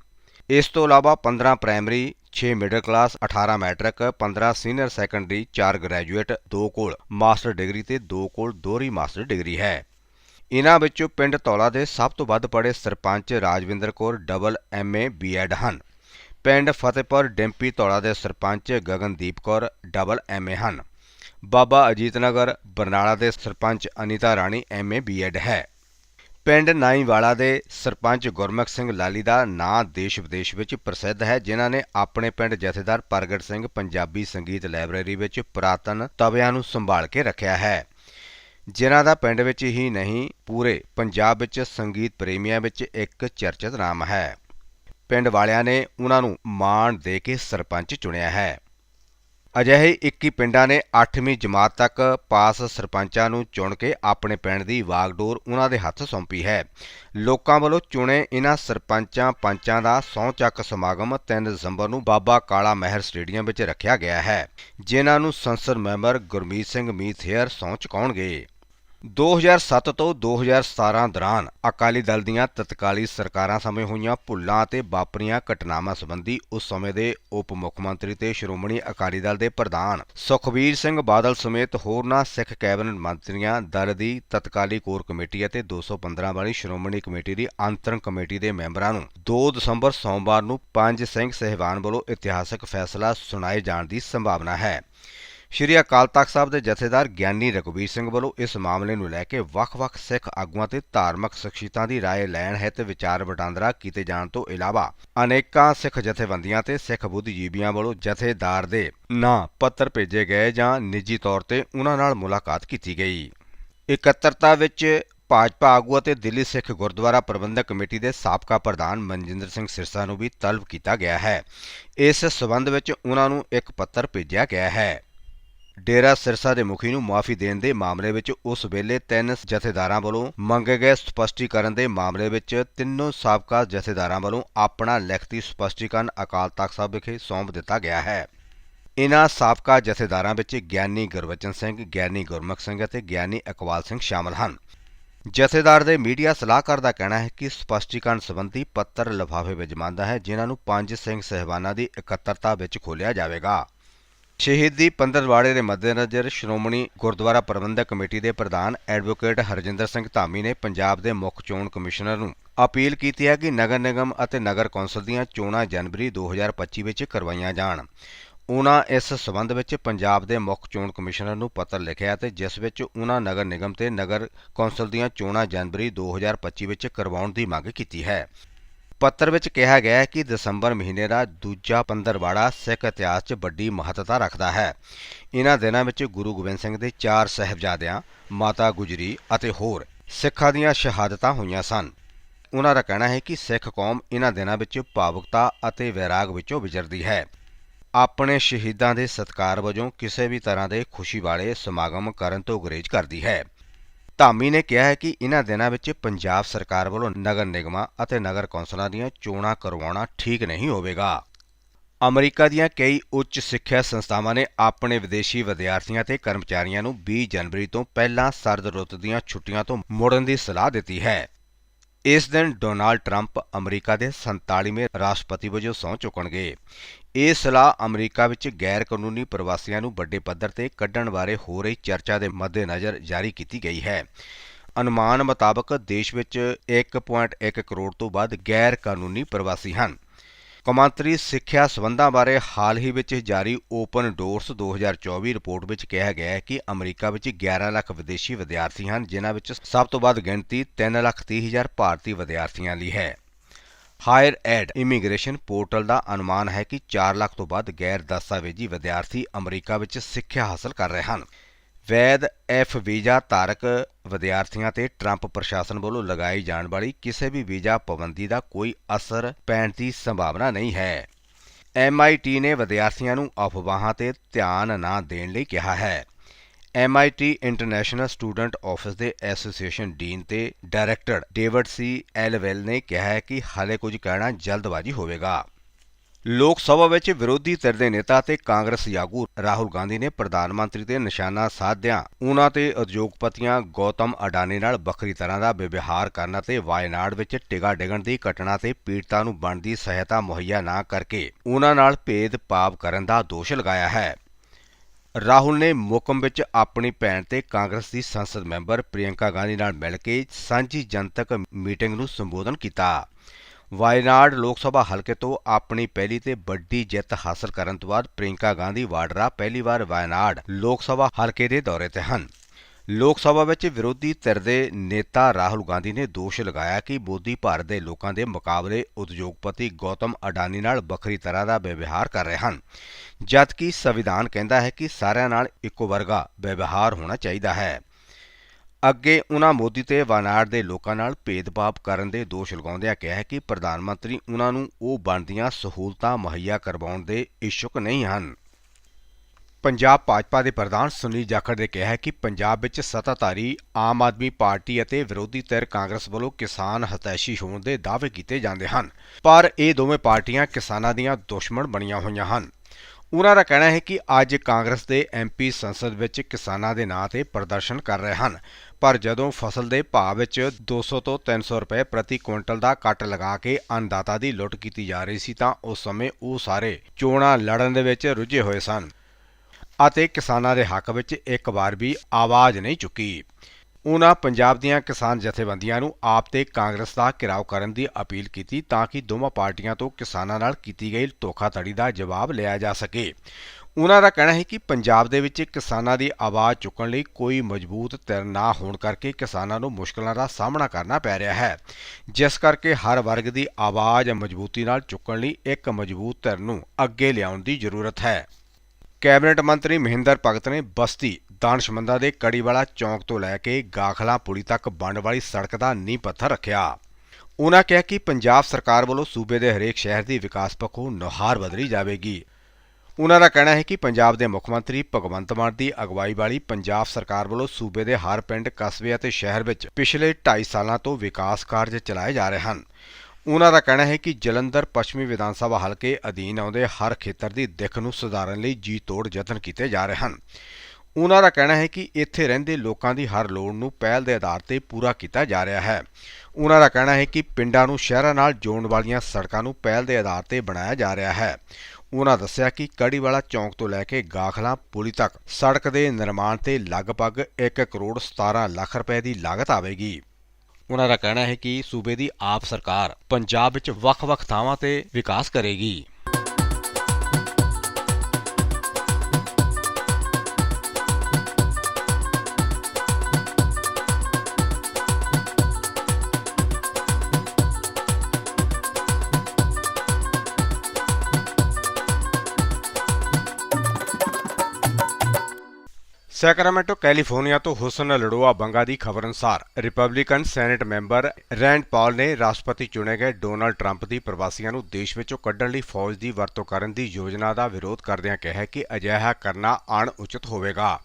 ਇਸ ਤੋਂ ਇਲਾਵਾ 15 primary 6 middle class 18 matric 15 senior secondary 4 graduate 2 ਕੋਲ ਮਾਸਟਰ ਡਿਗਰੀ ਤੇ 2 ਕੋਲ ਦੋਹਰੀ ਮਾਸਟਰ ਡਿਗਰੀ ਹੈ। ਇਨ੍ਹਾਂ ਵਿੱਚੋਂ ਪਿੰਡ ਧੌਲਾ ਦੇ ਸਭ ਤੋਂ ਵੱਧ ਪੜ੍ਹੇ sarpanch Rajwinder Kaur double MA BEd ਹਨ। ਪਿੰਡ ਫਤਿਹਪੁਰ ਡਿੰਪੀ ਧੌਲਾ ਦੇ ਸਰਪੰਚ ਗਗਨਦੀਪ ਕੌਰ ਡਬਲ ਐਮਏ ਹਨ। ਬਾਬਾ ਅਜੀਤ ਨਗਰ ਬਰਨਾਲਾ ਦੇ ਸਰਪੰਚ ਅਨੀਤਾ ਰਾਣੀ ਐਮਏ ਬੀਐਡ ਹੈ। ਪਿੰਡ ਨਾਈਵਾਲਾ ਦੇ ਸਰਪੰਚ ਗੁਰਮੁਖ ਸਿੰਘ ਲਾਲੀ ਦਾ ਨਾਂ ਦੇਸ਼ ਵਿਦੇਸ਼ ਵਿੱਚ ਪ੍ਰਸਿੱਧ ਹੈ, ਜਿਨ੍ਹਾਂ ਨੇ ਆਪਣੇ ਪਿੰਡ ਜਥੇਦਾਰ ਪ੍ਰਗਟ ਸਿੰਘ ਪੰਜਾਬੀ ਸੰਗੀਤ ਲਾਇਬ੍ਰੇਰੀ ਵਿੱਚ ਪੁਰਾਤਨ ਤਵਿਆਂ ਨੂੰ ਸੰਭਾਲ ਕੇ ਰੱਖਿਆ ਹੈ। ਜਿਨ੍ਹਾਂ ਦਾ ਪਿੰਡ ਵਿੱਚ ਹੀ ਨਹੀਂ, ਪੂਰੇ ਪੰਜਾਬ ਵਿੱਚ ਸੰਗੀਤ ਪ੍ਰੇਮੀਆਂ ਵਿੱਚ ਇੱਕ ਚਰਚਿਤ ਨਾਮ ਹੈ। ਪਿੰਡ ਵਾਲਿਆਂ ਨੇ ਉਹਨਾਂ ਨੂੰ ਮਾਣ ਦੇ ਕੇ ਸਰਪੰਚ ਚੁਣਿਆ ਹੈ। ਅਜਿਹੇ 21 ਪਿੰਡਾਂ ਨੇ 8ਵੀਂ ਜਮਾਤ ਤੱਕ ਪਾਸ ਸਰਪੰਚਾਂ ਨੂੰ ਚੁਣ ਕੇ ਆਪਣੇ ਪਿੰਡ ਦੀ ਵਾਗਡੋਰ ਉਹਨਾਂ ਦੇ ਹੱਥ ਸੌਂਪੀ ਹੈ। ਲੋਕਾਂ ਵੱਲੋਂ ਚੁਣੇ ਇਹਨਾਂ ਸਰਪੰਚਾਂ ਪੰਚਾਂ ਦਾ ਸਹੁੰ ਚੱਕ ਸਮਾਗਮ 3 ਦਸੰਬਰ ਨੂੰ ਬਾਬਾ ਕਾਲਾ ਮਹਿਰ ਸਟੇਡੀਅਮ ਵਿੱਚ ਰੱਖਿਆ ਗਿਆ ਹੈ, ਜਿਨ੍ਹਾਂ ਨੂੰ ਸੰਸਦ ਮੈਂਬਰ ਗੁਰਮੀਤ ਸਿੰਘ ਮੀਥੇਅਰ ਸਹੁੰ ਚੁਕਾਉਣਗੇ। 2007 ਤੋਂ 2017 ਦੌਰਾਨ ਅਕਾਲੀ ਦਲ ਦੀਆਂ ਤਤਕਾਲੀ ਸਰਕਾਰਾਂ ਸਮੇਂ ਹੋਈਆਂ ਭੁੱਲਾਂ ਅਤੇ ਵਾਪਰੀਆਂ ਘਟਨਾਵਾਂ ਸੰਬੰਧੀ ਉਸ ਸਮੇਂ ਦੇ ਉਪ ਮੁੱਖ ਮੰਤਰੀ ਤੇ ਸ਼੍ਰੋਮਣੀ ਅਕਾਲੀ ਦਲ ਦੇ ਪ੍ਰਧਾਨ ਸੁਖਬੀਰ ਸਿੰਘ ਬਾਦਲ ਸਮੇਤ ਹੋਰਨਾਂ ਸਿੱਖ ਕੈਬਨਿਟ ਮੰਤਰੀਆਂ, ਦਲ ਦੀ ਤਤਕਾਲੀ ਕੋਰ ਕਮੇਟੀ ਅਤੇ 215 ਵਾਲੀ ਸ਼੍ਰੋਮਣੀ ਕਮੇਟੀ ਦੀ ਅੰਤਰੰਗ ਕਮੇਟੀ ਦੇ ਮੈਂਬਰਾਂ ਨੂੰ 2 ਦਸੰਬਰ ਸੋਮਵਾਰ ਨੂੰ ਪੰਜ ਸਿੰਘ ਸਹਿਬਾਨ ਵੱਲੋਂ ਇਤਿਹਾਸਕ ਫੈਸਲਾ ਸੁਣਾਏ ਜਾਣ ਦੀ ਸੰਭਾਵਨਾ ਹੈ। ਸ਼੍ਰੀ ਅਕਾਲ ਤਖਤ ਸਾਹਿਬ ਦੇ ਜਥੇਦਾਰ ਗਿਆਨੀ ਰਘੁਬੀਰ ਸਿੰਘ ਵੱਲੋਂ ਇਸ ਮਾਮਲੇ ਨੂੰ ਲੈ ਕੇ ਵੱਖ-ਵੱਖ ਸਿੱਖ ਆਗੂਆਂ ਤੇ ਧਾਰਮਿਕ ਸ਼ਖਸੀਅਤਾਂ ਦੀ رائے ਲੈਣ ਹਿੱਤ ਵਿਚਾਰ ਵਟਾਂਦਰਾ ਕੀਤੇ ਜਾਣ ਤੋਂ ਇਲਾਵਾ ਅਨੇਕਾਂ ਸਿੱਖ ਜਥੇਬੰਦੀਆਂ ਤੇ ਸਿੱਖ ਬੁੱਧੀਜੀਵੀਆਂ ਵੱਲੋਂ ਜਥੇਦਾਰ ਦੇ ਨਾਂ ਪੱਤਰ ਭੇਜੇ ਗਏ ਜਾਂ ਨਿੱਜੀ ਤੌਰ ਤੇ ਉਹਨਾਂ ਨਾਲ ਮੁਲਾਕਾਤ ਕੀਤੀ ਗਈ ਇਕੱਤਰਤਾ ਵਿੱਚ ਭਾਜਪਾ ਆਗੂ ਅਤੇ ਦਿੱਲੀ ਸਿੱਖ ਗੁਰਦੁਆਰਾ ਪ੍ਰਬੰਧਕ ਕਮੇਟੀ ਦੇ ਸਾਬਕਾ ਪ੍ਰਧਾਨ ਮਨਜਿੰਦਰ ਸਿੰਘ ਸਿਰਸਾ ਨੂੰ ਵੀ ਤਲਬ ਕੀਤਾ ਗਿਆ ਹੈ ਇਸ ਸਬੰਧ ਵਿੱਚ ਉਹਨਾਂ ਨੂੰ ਇੱਕ ਪੱਤਰ ਭੇਜਿਆ ਗਿਆ ਹੈ ਡੇਰਾ ਸਿਰਸਾ ਦੇ ਮੁਖੀ ਨੂੰ ਮਾਫੀ ਦੇਣ ਦੇ ਮਾਮਲੇ ਵਿੱਚ ਉਸ ਵੇਲੇ ਤਿੰਨ ਜਥੇਦਾਰਾਂ ਵੱਲੋਂ ਮੰਗੇ ਗਏ ਸਪਸ਼ਟੀਕਰਨ ਦੇ ਮਾਮਲੇ ਵਿੱਚ ਤਿੰਨੋਂ ਸਾਬਕਾ ਜਥੇਦਾਰਾਂ ਵੱਲੋਂ ਆਪਣਾ ਲਿਖਤੀ ਸਪਸ਼ਟੀਕਰਨ ਅਕਾਲ ਤਖਤ ਸਾਹਿਬ ਵਿਖੇ ਸੌਂਪ ਦਿੱਤਾ ਗਿਆ ਹੈ। ਇਨ੍ਹਾਂ ਸਾਬਕਾ ਜਥੇਦਾਰਾਂ ਵਿੱਚ ਗਿਆਨੀ ਗੁਰਵਚਨ ਸਿੰਘ, ਗਿਆਨੀ ਗੁਰਮੁਖ ਸਿੰਘ ਅਤੇ ਗਿਆਨੀ ਇਕਬਾਲ ਸਿੰਘ ਸ਼ਾਮਲ ਹਨ। ਜਥੇਦਾਰ ਦੇ ਮੀਡੀਆ ਸਲਾਹਕਾਰ ਦਾ ਕਹਿਣਾ ਹੈ ਕਿ ਸਪਸ਼ਟੀਕਰਨ ਸੰਬੰਧੀ ਪੱਤਰ ਲਿਫਾਫੇ ਵਿੱਚ ਮੰਦਾ ਹੈ ਜਿਨ੍ਹਾਂ ਨੂੰ ਪੰਜ ਸਿੰਘ ਸਹਿਬਾਨਾਂ ਦੀ ਇਕੱਤਰਤਾ ਵਿੱਚ ਖੋਲ੍ਹਿਆ ਜਾਵੇਗਾ। ਸ਼ਹੀਦੀ ਪੰਦਰਵਾੜੇ ਦੇ ਮੱਦੇਨਜ਼ਰ ਸ਼੍ਰੋਮਣੀ ਗੁਰਦੁਆਰਾ ਪ੍ਰਬੰਧਕ ਕਮੇਟੀ ਦੇ ਪ੍ਰਧਾਨ ਐਡਵੋਕੇਟ ਹਰਜਿੰਦਰ ਸਿੰਘ ਧਾਮੀ ਨੇ ਪੰਜਾਬ ਦੇ ਮੁੱਖ ਚੋਣ ਕਮਿਸ਼ਨਰ ਨੂੰ ਅਪੀਲ ਕੀਤੀ ਹੈ ਕਿ ਨਗਰ ਨਿਗਮ ਅਤੇ ਨਗਰ ਕੌਂਸਲ ਦੀਆਂ ਚੋਣਾਂ ਜਨਵਰੀ 2025 ਵਿੱਚ ਕਰਵਾਈਆਂ ਜਾਣ। ਉਨ੍ਹਾਂ ਇਸ ਸਬੰਧ ਵਿੱਚ ਪੰਜਾਬ ਦੇ ਮੁੱਖ ਚੋਣ ਕਮਿਸ਼ਨਰ ਨੂੰ ਪੱਤਰ ਲਿਖਿਆ ਤੇ ਜਿਸ ਵਿੱਚ ਉਨ੍ਹਾਂ ਨਗਰ ਨਿਗਮ ਤੇ ਨਗਰ ਕੌਂਸਲ ਦੀਆਂ ਚੋਣਾਂ ਜਨਵਰੀ 2025 ਵਿੱਚ ਕਰਵਾਉਣ ਦੀ ਮੰਗ ਕੀਤੀ ਹੈ। ਪੱਤਰ ਵਿੱਚ ਕਿਹਾ ਗਿਆ ਹੈ ਕਿ ਦਸੰਬਰ ਮਹੀਨੇ ਦਾ ਦੂਜਾ ਪੰਦਰਵਾੜਾ ਸਿੱਖ ਇਤਿਹਾਸ 'ਚ ਵੱਡੀ ਮਹੱਤਤਾ ਰੱਖਦਾ ਹੈ। ਇਹਨਾਂ ਦਿਨਾਂ ਵਿੱਚ ਗੁਰੂ ਗੋਬਿੰਦ ਸਿੰਘ ਦੇ ਚਾਰ ਸਹਿਬਜ਼ਾਦਿਆਂ, ਮਾਤਾ ਗੁਜਰੀ ਅਤੇ ਹੋਰ ਸਿੱਖਾਂ ਦੀਆਂ ਸ਼ਹਾਦਤਾਂ ਹੋਈਆਂ ਸਨ। ਉਹਨਾਂ ਦਾ ਕਹਿਣਾ ਹੈ ਕਿ ਸਿੱਖ ਕੌਮ ਇਹਨਾਂ ਦਿਨਾਂ ਵਿੱਚ ਭਾਵੁਕਤਾ ਅਤੇ ਵੈਰਾਗ ਵਿੱਚੋਂ ਵਿਚਰਦੀ ਹੈ। ਆਪਣੇ ਸ਼ਹੀਦਾਂ ਦੇ ਸਤਕਾਰ ਵਜੋਂ ਕਿਸੇ ਵੀ ਤਰ੍ਹਾਂ ਦੇ ਖੁਸ਼ੀ ਵਾਲੇ ਸਮਾਗਮ ਕਰਨ ਤੋਂ ਗੁਰੇਜ਼ ਕਰਦੀ ਹੈ। ਧਾਮੀ ਨੇ ਕਿਹਾ ਹੈ ਕਿ ਇਨ੍ਹਾਂ ਦਿਨਾਂ ਵਿੱਚ ਪੰਜਾਬ ਸਰਕਾਰ ਵੱਲੋਂ ਨਗਰ ਨਿਗਮਾਂ ਅਤੇ ਨਗਰ ਕੌਂਸਲਾਂ ਦੀਆਂ ਚੋਣਾਂ ਕਰਵਾਉਣਾ ਠੀਕ ਨਹੀਂ ਹੋਵੇਗਾ। ਅਮਰੀਕਾ ਦੀਆਂ ਕਈ ਉੱਚ ਸਿੱਖਿਆ ਸੰਸਥਾਵਾਂ ਨੇ ਆਪਣੇ ਵਿਦੇਸ਼ੀ ਵਿਦਿਆਰਥੀਆਂ ਤੇ ਕਰਮਚਾਰੀਆਂ ਨੂੰ 20 ਜਨਵਰੀ ਤੋਂ ਪਹਿਲਾਂ ਸਰਦ ਰੁੱਤ ਦੀਆਂ ਛੁੱਟੀਆਂ ਤੋਂ ਮੁੜਨ ਦੀ ਸਲਾਹ ਦਿੱਤੀ ਹੈ। ਇਸ ਦਿਨ ਡੋਨਾਲਡ ਟਰੰਪ ਅਮਰੀਕਾ ਦੇ 47ਵੇਂ ਰਾਸ਼ਟਰਪਤੀ ਵਜੋਂ ਸਹੁੰ ਚੁੱਕਣਗੇ। ਇਹ ਸਲਾਹ ਅਮਰੀਕਾ ਵਿੱਚ ਗੈਰ ਕਾਨੂੰਨੀ ਪ੍ਰਵਾਸੀਆਂ ਨੂੰ ਵੱਡੇ ਪੱਧਰ ਤੇ ਕੱਢਣ ਬਾਰੇ ਹੋ ਰਹੀ ਚਰਚਾ ਦੇ ਮੱਦੇਨਜ਼ਰ ਜਾਰੀ ਕੀਤੀ ਗਈ ਹੈ। ਅਨੁਮਾਨ ਮੁਤਾਬਕ ਦੇਸ਼ ਵਿੱਚ 1.1 ਕਰੋੜ ਤੋਂ ਵੱਧ ਗੈਰ ਕਾਨੂੰਨੀ ਪ੍ਰਵਾਸੀ ਹਨ। ਕੌਮਾਂਤਰੀ ਸਿੱਖਿਆ ਸਬੰਧਾਂ ਬਾਰੇ ਹਾਲ ਹੀ ਵਿੱਚ ਜਾਰੀ ਓਪਨ ਡੋਰਸ 2024 ਰਿਪੋਰਟ ਵਿੱਚ ਕਿਹਾ ਗਿਆ ਹੈ ਕਿ ਅਮਰੀਕਾ ਵਿੱਚ 11 ਲੱਖ ਵਿਦੇਸ਼ੀ ਵਿਦਿਆਰਥੀ ਹਨ, ਜਿਨ੍ਹਾਂ ਵਿੱਚ ਸਭ ਤੋਂ ਵੱਧ ਗਿਣਤੀ 3 ਲੱਖ 30 ਹਜ਼ਾਰ ਭਾਰਤੀ ਵਿਦਿਆਰਥੀਆਂ ਲਈ ਹੈ। ਹਾਇਰ ਐਡ ਇਮੀਗ੍ਰੇਸ਼ਨ ਪੋਰਟਲ ਦਾ ਅਨੁਮਾਨ ਹੈ ਕਿ 4 ਲੱਖ ਤੋਂ ਵੱਧ ਗੈਰ ਦਸਤਾਵੇਜ਼ੀ ਵਿਦਿਆਰਥੀ ਅਮਰੀਕਾ ਵਿੱਚ ਸਿੱਖਿਆ ਹਾਸਲ ਕਰ ਰਹੇ ਹਨ। ਵੈਦ ਐਫ ਵੀਜ਼ਾ ਧਾਰਕ ਵਿਦਿਆਰਥੀਆਂ ਤੇ ਟਰੰਪ ਪ੍ਰਸ਼ਾਸਨ ਵੱਲੋਂ ਲਗਾਈ ਜਾਣ ਵਾਲੀ ਕਿਸੇ ਵੀ ਵੀਜ਼ਾ ਪਾਬੰਦੀ ਦਾ ਕੋਈ ਅਸਰ ਪੈਣ ਦੀ ਸੰਭਾਵਨਾ ਨਹੀਂ ਹੈ। MIT ਨੇ ਵਿਦਿਆਰਥੀਆਂ ਨੂੰ ਅਫਵਾਹਾਂ ਤੇ ਧਿਆਨ ਨਾ ਦੇਣ ਲਈ ਕਿਹਾ ਹੈ। MIT ਇੰਟਰਨੈਸ਼ਨਲ ਸਟੂਡੈਂਟ ਆਫਿਸ ਦੇ ਐਸੋਸੀਏਸ਼ਨ ਡੀਨ ਤੇ ਡਾਇਰੈਕਟਰ ਡੇਵਿਡ ਸੀ ਐਲਵੈਲ ਨੇ ਕਿਹਾ ਹੈ ਕਿ ਹਾਲੇ ਕੁਝ ਕਹਿਣਾ ਜਲਦਬਾਜ਼ੀ ਹੋਵੇਗਾ। ਲੋਕ ਸਭਾ ਵਿੱਚ ਵਿਰੋਧੀ ਧਿਰ ਦੇ ਨੇਤਾ ਤੇ ਕਾਂਗਰਸ ਆਗੂ ਰਾਹੁਲ ਗਾਂਧੀ ਨੇ ਪ੍ਰਧਾਨ ਮੰਤਰੀ ਤੇ ਨਿਸ਼ਾਨਾ ਸਾਧਦਿਆਂ ਉਨ੍ਹਾਂ ਤੇ ਉਦਯੋਗਪਤੀਆਂ ਗੌਤਮ ਅਡਾਨੀ ਨਾਲ ਵੱਖਰੀ ਤਰ੍ਹਾਂ ਦਾ ਵਿਵਹਾਰ ਕਰਨ ਅਤੇ ਵਾਇਨਾਡ ਵਿੱਚ ਟਿਗਾ ਡਿਗਣ ਦੀ ਘਟਨਾ ਤੇ ਪੀੜਤਾਂ ਨੂੰ ਬਣਦੀ ਸਹਾਇਤਾ ਮੁਹੱਈਆ ਨਾ ਕਰਕੇ ਉਹਨਾਂ ਨਾਲ ਭੇਦ-ਭਾਵ ਕਰਨ ਦਾ ਦੋਸ਼ ਲਗਾਇਆ ਹੈ। ਰਾਹੁਲ ਨੇ ਮੁਕਮ ਵਿੱਚ ਆਪਣੀ ਭੈਣ ਤੇ ਕਾਂਗਰਸ ਦੀ ਸੰਸਦ ਮੈਂਬਰ ਪ੍ਰਿਯੰਕਾ ਗਾਂਧੀ ਨਾਲ ਮਿਲ ਕੇ ਸਾਂਝੀ ਜਨਤਕ ਮੀਟਿੰਗ ਨੂੰ ਸੰਬੋਧਨ ਕੀਤਾ। ਵਾਇਨਾਡ ਲੋਕ ਸਭਾ ਹਲਕੇ ਤੋਂ ਆਪਣੀ ਪਹਿਲੀ ਤੇ ਵੱਡੀ ਜਿੱਤ ਹਾਸਲ ਕਰਨ ਤੋਂ ਬਾਅਦ ਪ੍ਰਿਯੰਕਾ ਗਾਂਧੀ ਵਾਡਰਾ ਪਹਿਲੀ ਵਾਰ ਵਾਇਨਾਡ ਲੋਕ ਸਭਾ ਹਲਕੇ ਦੇ ਦੌਰੇ ਤੇ ਹਨ। ਲੋਕ ਸਭਾ ਵਿੱਚ ਵਿਰੋਧੀ ਧਿਰ ਦੇ ਨੇਤਾ ਰਾਹੁਲ ਗਾਂਧੀ ਨੇ ਦੋਸ਼ ਲਗਾਇਆ ਕਿ ਮੋਦੀ ਭਾਰਤ ਦੇ ਲੋਕਾਂ ਦੇ ਮੁਕਾਬਲੇ ਉਦਯੋਗਪਤੀ ਗੌਤਮ ਅਡਾਨੀ ਨਾਲ ਵੱਖਰੀ ਤਰ੍ਹਾਂ ਦਾ ਵਿਵਹਾਰ ਕਰ ਰਹੇ ਹਨ। ਜਦਕਿ ਸੰਵਿਧਾਨ ਕਹਿੰਦਾ ਹੈ ਕਿ ਸਾਰਿਆਂ ਨਾਲ ਇੱਕੋ ਵਰਗਾ ਵਿਵਹਾਰ ਹੋਣਾ ਚਾਹੀਦਾ ਹੈ। ਅੱਗੇ ਉਨ੍ਹਾਂ ਮੋਦੀ ਤੇ ਵਾਨਾੜ ਦੇ ਲੋਕਾਂ ਨਾਲ ਭੇਦਭਾਵ ਕਰਨ ਦੇ ਦੋਸ਼ ਲਗਾਉਂਦਿਆਂ ਕਿਹਾ ਕਿ ਪ੍ਰਧਾਨ ਮੰਤਰੀ ਉਨ੍ਹਾਂ ਨੂੰ ਉਹ ਬਣਦੀਆਂ ਸਹੂਲਤਾਂ ਮੁਹੱਈਆ ਕਰਵਾਉਣ ਦੇ ਇਛੁਕ ਨਹੀਂ ਹਨ। ਪੰਜਾਬ ਭਾਜਪਾ ਦੇ ਪ੍ਰਧਾਨ ਸੁਨੀਲ ਜਾਖੜ ਨੇ ਕਿਹਾ ਹੈ ਕਿ ਪੰਜਾਬ ਵਿੱਚ ਸੱਤਾਧਾਰੀ ਆਮ ਆਦਮੀ ਪਾਰਟੀ ਅਤੇ ਵਿਰੋਧੀ ਧਿਰ ਕਾਂਗਰਸ ਵੱਲੋਂ ਕਿਸਾਨ ਹਤੈਸ਼ੀ ਹੋਣ ਦੇ ਦਾਅਵੇ ਕੀਤੇ ਜਾਂਦੇ ਹਨ, ਪਰ ਇਹ ਦੋਵੇਂ ਪਾਰਟੀਆਂ ਕਿਸਾਨਾਂ ਦੀਆਂ ਦੁਸ਼ਮਣ ਬਣੀਆਂ ਹੋਈਆਂ ਹਨ। ਉਹਨਾਂ ਦਾ ਕਹਿਣਾ ਹੈ ਕਿ ਅੱਜ ਕਾਂਗਰਸ ਦੇ ਐਮਪੀ ਸੰਸਦ ਵਿੱਚ ਕਿਸਾਨਾਂ ਦੇ ਨਾਂ ਤੇ ਪ੍ਰਦਰਸ਼ਨ ਕਰ ਰਹੇ ਹਨ ਪਰ ਜਦੋਂ ਫਸਲ ਦੇ ਭਾਅ ਵਿੱਚ 200 ਤੋਂ 300 ਰੁਪਏ ਪ੍ਰਤੀ ਕੁਇੰਟਲ ਦਾ ਕੱਟ ਲਗਾ ਕੇ ਅੰਨਦਾਤਾ ਦੀ ਲੁੱਟ ਕੀਤੀ ਜਾ ਰਹੀ ਸੀ ਤਾਂ ਉਸ ਸਮੇਂ ਉਹ ਸਾਰੇ ਚੋਣਾਂ ਲੜਨ ਦੇ ਵਿੱਚ ਰੁੱਝੇ ਹੋਏ ਸਨ ਅਤੇ ਕਿਸਾਨਾਂ ਦੇ ਹੱਕ ਵਿੱਚ ਇੱਕ ਵਾਰ ਵੀ ਆਵਾਜ਼ ਨਹੀਂ ਚੁੱਕੀ। ਉਨ੍ਹਾਂ ਪੰਜਾਬ ਦੀਆਂ ਕਿਸਾਨ ਜਥੇਬੰਦੀਆਂ ਨੂੰ ਆਪ ਤੇ ਕਾਂਗਰਸ ਦਾ ਘਿਰਾਓ ਕਰਨ ਦੀ ਅਪੀਲ ਕੀਤੀ ਤਾਂ ਕਿ ਦੋਵਾਂ ਪਾਰਟੀਆਂ ਤੋਂ ਕਿਸਾਨਾਂ ਨਾਲ ਕੀਤੀ ਗਈ ਧੋਖਾਧੜੀ ਦਾ ਜਵਾਬ ਲਿਆ ਜਾ ਸਕੇ। ਉਨ੍ਹਾਂ ਦਾ ਕਹਿਣਾ ਹੈ ਕਿ ਪੰਜਾਬ ਦੇ ਵਿੱਚ ਕਿਸਾਨਾਂ ਦੀ ਆਵਾਜ਼ ਚੁੱਕਣ ਲਈ ਕੋਈ ਮਜ਼ਬੂਤ ਧਿਰ ਨਾ ਹੋਣ ਕਰਕੇ ਕਿਸਾਨਾਂ ਨੂੰ ਮੁਸ਼ਕਲਾਂ ਦਾ ਸਾਹਮਣਾ ਕਰਨਾ ਪੈ ਰਿਹਾ ਹੈ। ਜਿਸ ਕਰਕੇ ਹਰ ਵਰਗ ਦੀ ਆਵਾਜ਼ ਮਜ਼ਬੂਤੀ ਨਾਲ ਚੁੱਕਣ ਲਈ ਇੱਕ ਮਜ਼ਬੂਤ ਧਿਰ ਨੂੰ ਅੱਗੇ ਲਿਆਉਣ ਦੀ ਜ਼ਰੂਰਤ ਹੈ। ਕੈਬਨਿਟ ਮੰਤਰੀ ਮਹਿੰਦਰ ਭਗਤ ਨੇ ਬਸਤੀ ਦਾਨਸ਼ਮੰਦਾ ਦੇ ਕੜੀਵਾਲਾ ਚੌਂਕ ਤੋਂ ਲੈ ਕੇ ਗਾਖਲਾ ਪੁਲੀ ਤੱਕ ਬਣਨ ਵਾਲੀ ਸੜਕ ਦਾ ਨੀਂਹ ਪੱਥਰ ਰੱਖਿਆ। ਉਨ੍ਹਾਂ ਕਿਹਾ ਕਿ ਪੰਜਾਬ ਸਰਕਾਰ ਵੱਲੋਂ ਸੂਬੇ ਦੇ ਹਰੇਕ ਸ਼ਹਿਰ ਦੀ ਵਿਕਾਸ ਪੱਖੋਂ ਨੁਹਾਰ ਬਦਲੀ ਜਾਵੇਗੀ। ਉਹਨਾਂ ਦਾ ਕਹਿਣਾ ਹੈ ਕਿ ਪੰਜਾਬ ਦੇ ਮੁੱਖ ਮੰਤਰੀ ਭਗਵੰਤ ਮਾਨ ਦੀ ਅਗਵਾਈ ਵਾਲੀ ਪੰਜਾਬ ਸਰਕਾਰ ਵੱਲੋਂ ਸੂਬੇ ਦੇ ਹਰ ਪਿੰਡ, ਕਸਬੇ ਅਤੇ ਸ਼ਹਿਰ ਵਿੱਚ ਪਿਛਲੇ 2.5 ਸਾਲਾਂ ਤੋਂ ਵਿਕਾਸ ਕਾਰਜ ਚਲਾਏ ਜਾ ਰਹੇ ਹਨ। ਉਹਨਾਂ ਦਾ ਕਹਿਣਾ ਹੈ ਕਿ ਜਲੰਧਰ ਪੱਛਮੀ ਵਿਧਾਨ ਸਭਾ ਹਲਕੇ ਅਧੀਨ ਆਉਂਦੇ ਹਰ ਖੇਤਰ ਦੀ ਦਿੱਖ ਨੂੰ ਸੁਧਾਰਨ ਲਈ ਜੀ ਤੋੜ ਯਤਨ ਕੀਤੇ ਜਾ ਰਹੇ ਹਨ। ਉਹਨਾਂ ਦਾ ਕਹਿਣਾ ਹੈ ਕਿ ਇੱਥੇ ਰਹਿੰਦੇ ਲੋਕਾਂ ਦੀ ਹਰ ਲੋੜ ਨੂੰ ਪਹਿਲ ਦੇ ਆਧਾਰ ਤੇ ਪੂਰਾ ਕੀਤਾ ਜਾ ਰਿਹਾ ਹੈ। ਉਹਨਾਂ ਦਾ ਕਹਿਣਾ ਹੈ ਕਿ ਪਿੰਡਾਂ ਨੂੰ ਸ਼ਹਿਰਾਂ ਨਾਲ ਜੋੜਨ ਵਾਲੀਆਂ ਸੜਕਾਂ ਨੂੰ ਪਹਿਲ ਦੇ ਆਧਾਰ ਤੇ ਬਣਾਇਆ ਜਾ ਰਿਹਾ ਹੈ। ਉਨ੍ਹਾਂ ਦੱਸਿਆ ਕਿ ਕੜੀਵਾਲਾ ਚੌਂਕ ਤੋਂ ਲੈ ਕੇ ਗਾਖਲਾ ਪੁਲੀ ਤੱਕ ਸੜਕ ਦੇ ਨਿਰਮਾਣ ਤੇ ਲਗਭਗ 1 ਕਰੋੜ 17 ਲੱਖ ਰੁਪਏ ਦੀ ਲਾਗਤ ਆਵੇਗੀ। ਉਹਨਾਂ ਦਾ ਕਹਿਣਾ ਹੈ ਕਿ ਸੂਬੇ ਦੀ ਆਪ ਸਰਕਾਰ ਪੰਜਾਬ ਵਿੱਚ ਵੱਖ-ਵੱਖ ਥਾਵਾਂ ਤੇ ਵਿਕਾਸ ਕਰੇਗੀ। ਸੈਕਰਾਮੈਂਟੋ, ਕੈਲੀਫੋਰਨੀਆ ਤੋਂ ਹੁਸਨ ਲੜੋਆ ਬੰਗਾ ਦੀ ਖਬਰ ਅਨੁਸਾਰ Republican senate member Rand Paul ਨੇ ਰਾਸ਼ਟਰਪਤੀ ਚੁਣੇ ਗਏ ਡੋਨਲਡ ਟਰੰਪ ਦੀ ਪ੍ਰਵਾਸੀਆਂ ਨੂੰ ਦੇਸ਼ ਵਿੱਚੋਂ ਕੱਢਣ ਲਈ ਫੌਜ ਦੀ ਵਰਤੋਂ ਕਰਨ ਦੀ ਯੋਜਨਾ ਦਾ ਵਿਰੋਧ ਕਰਦਿਆਂ ਕਿਹਾ ਕਿ ਅਜਿਹਾ ਕਰਨਾ ਅਣਉਚਿਤ ਹੋਵੇਗਾ।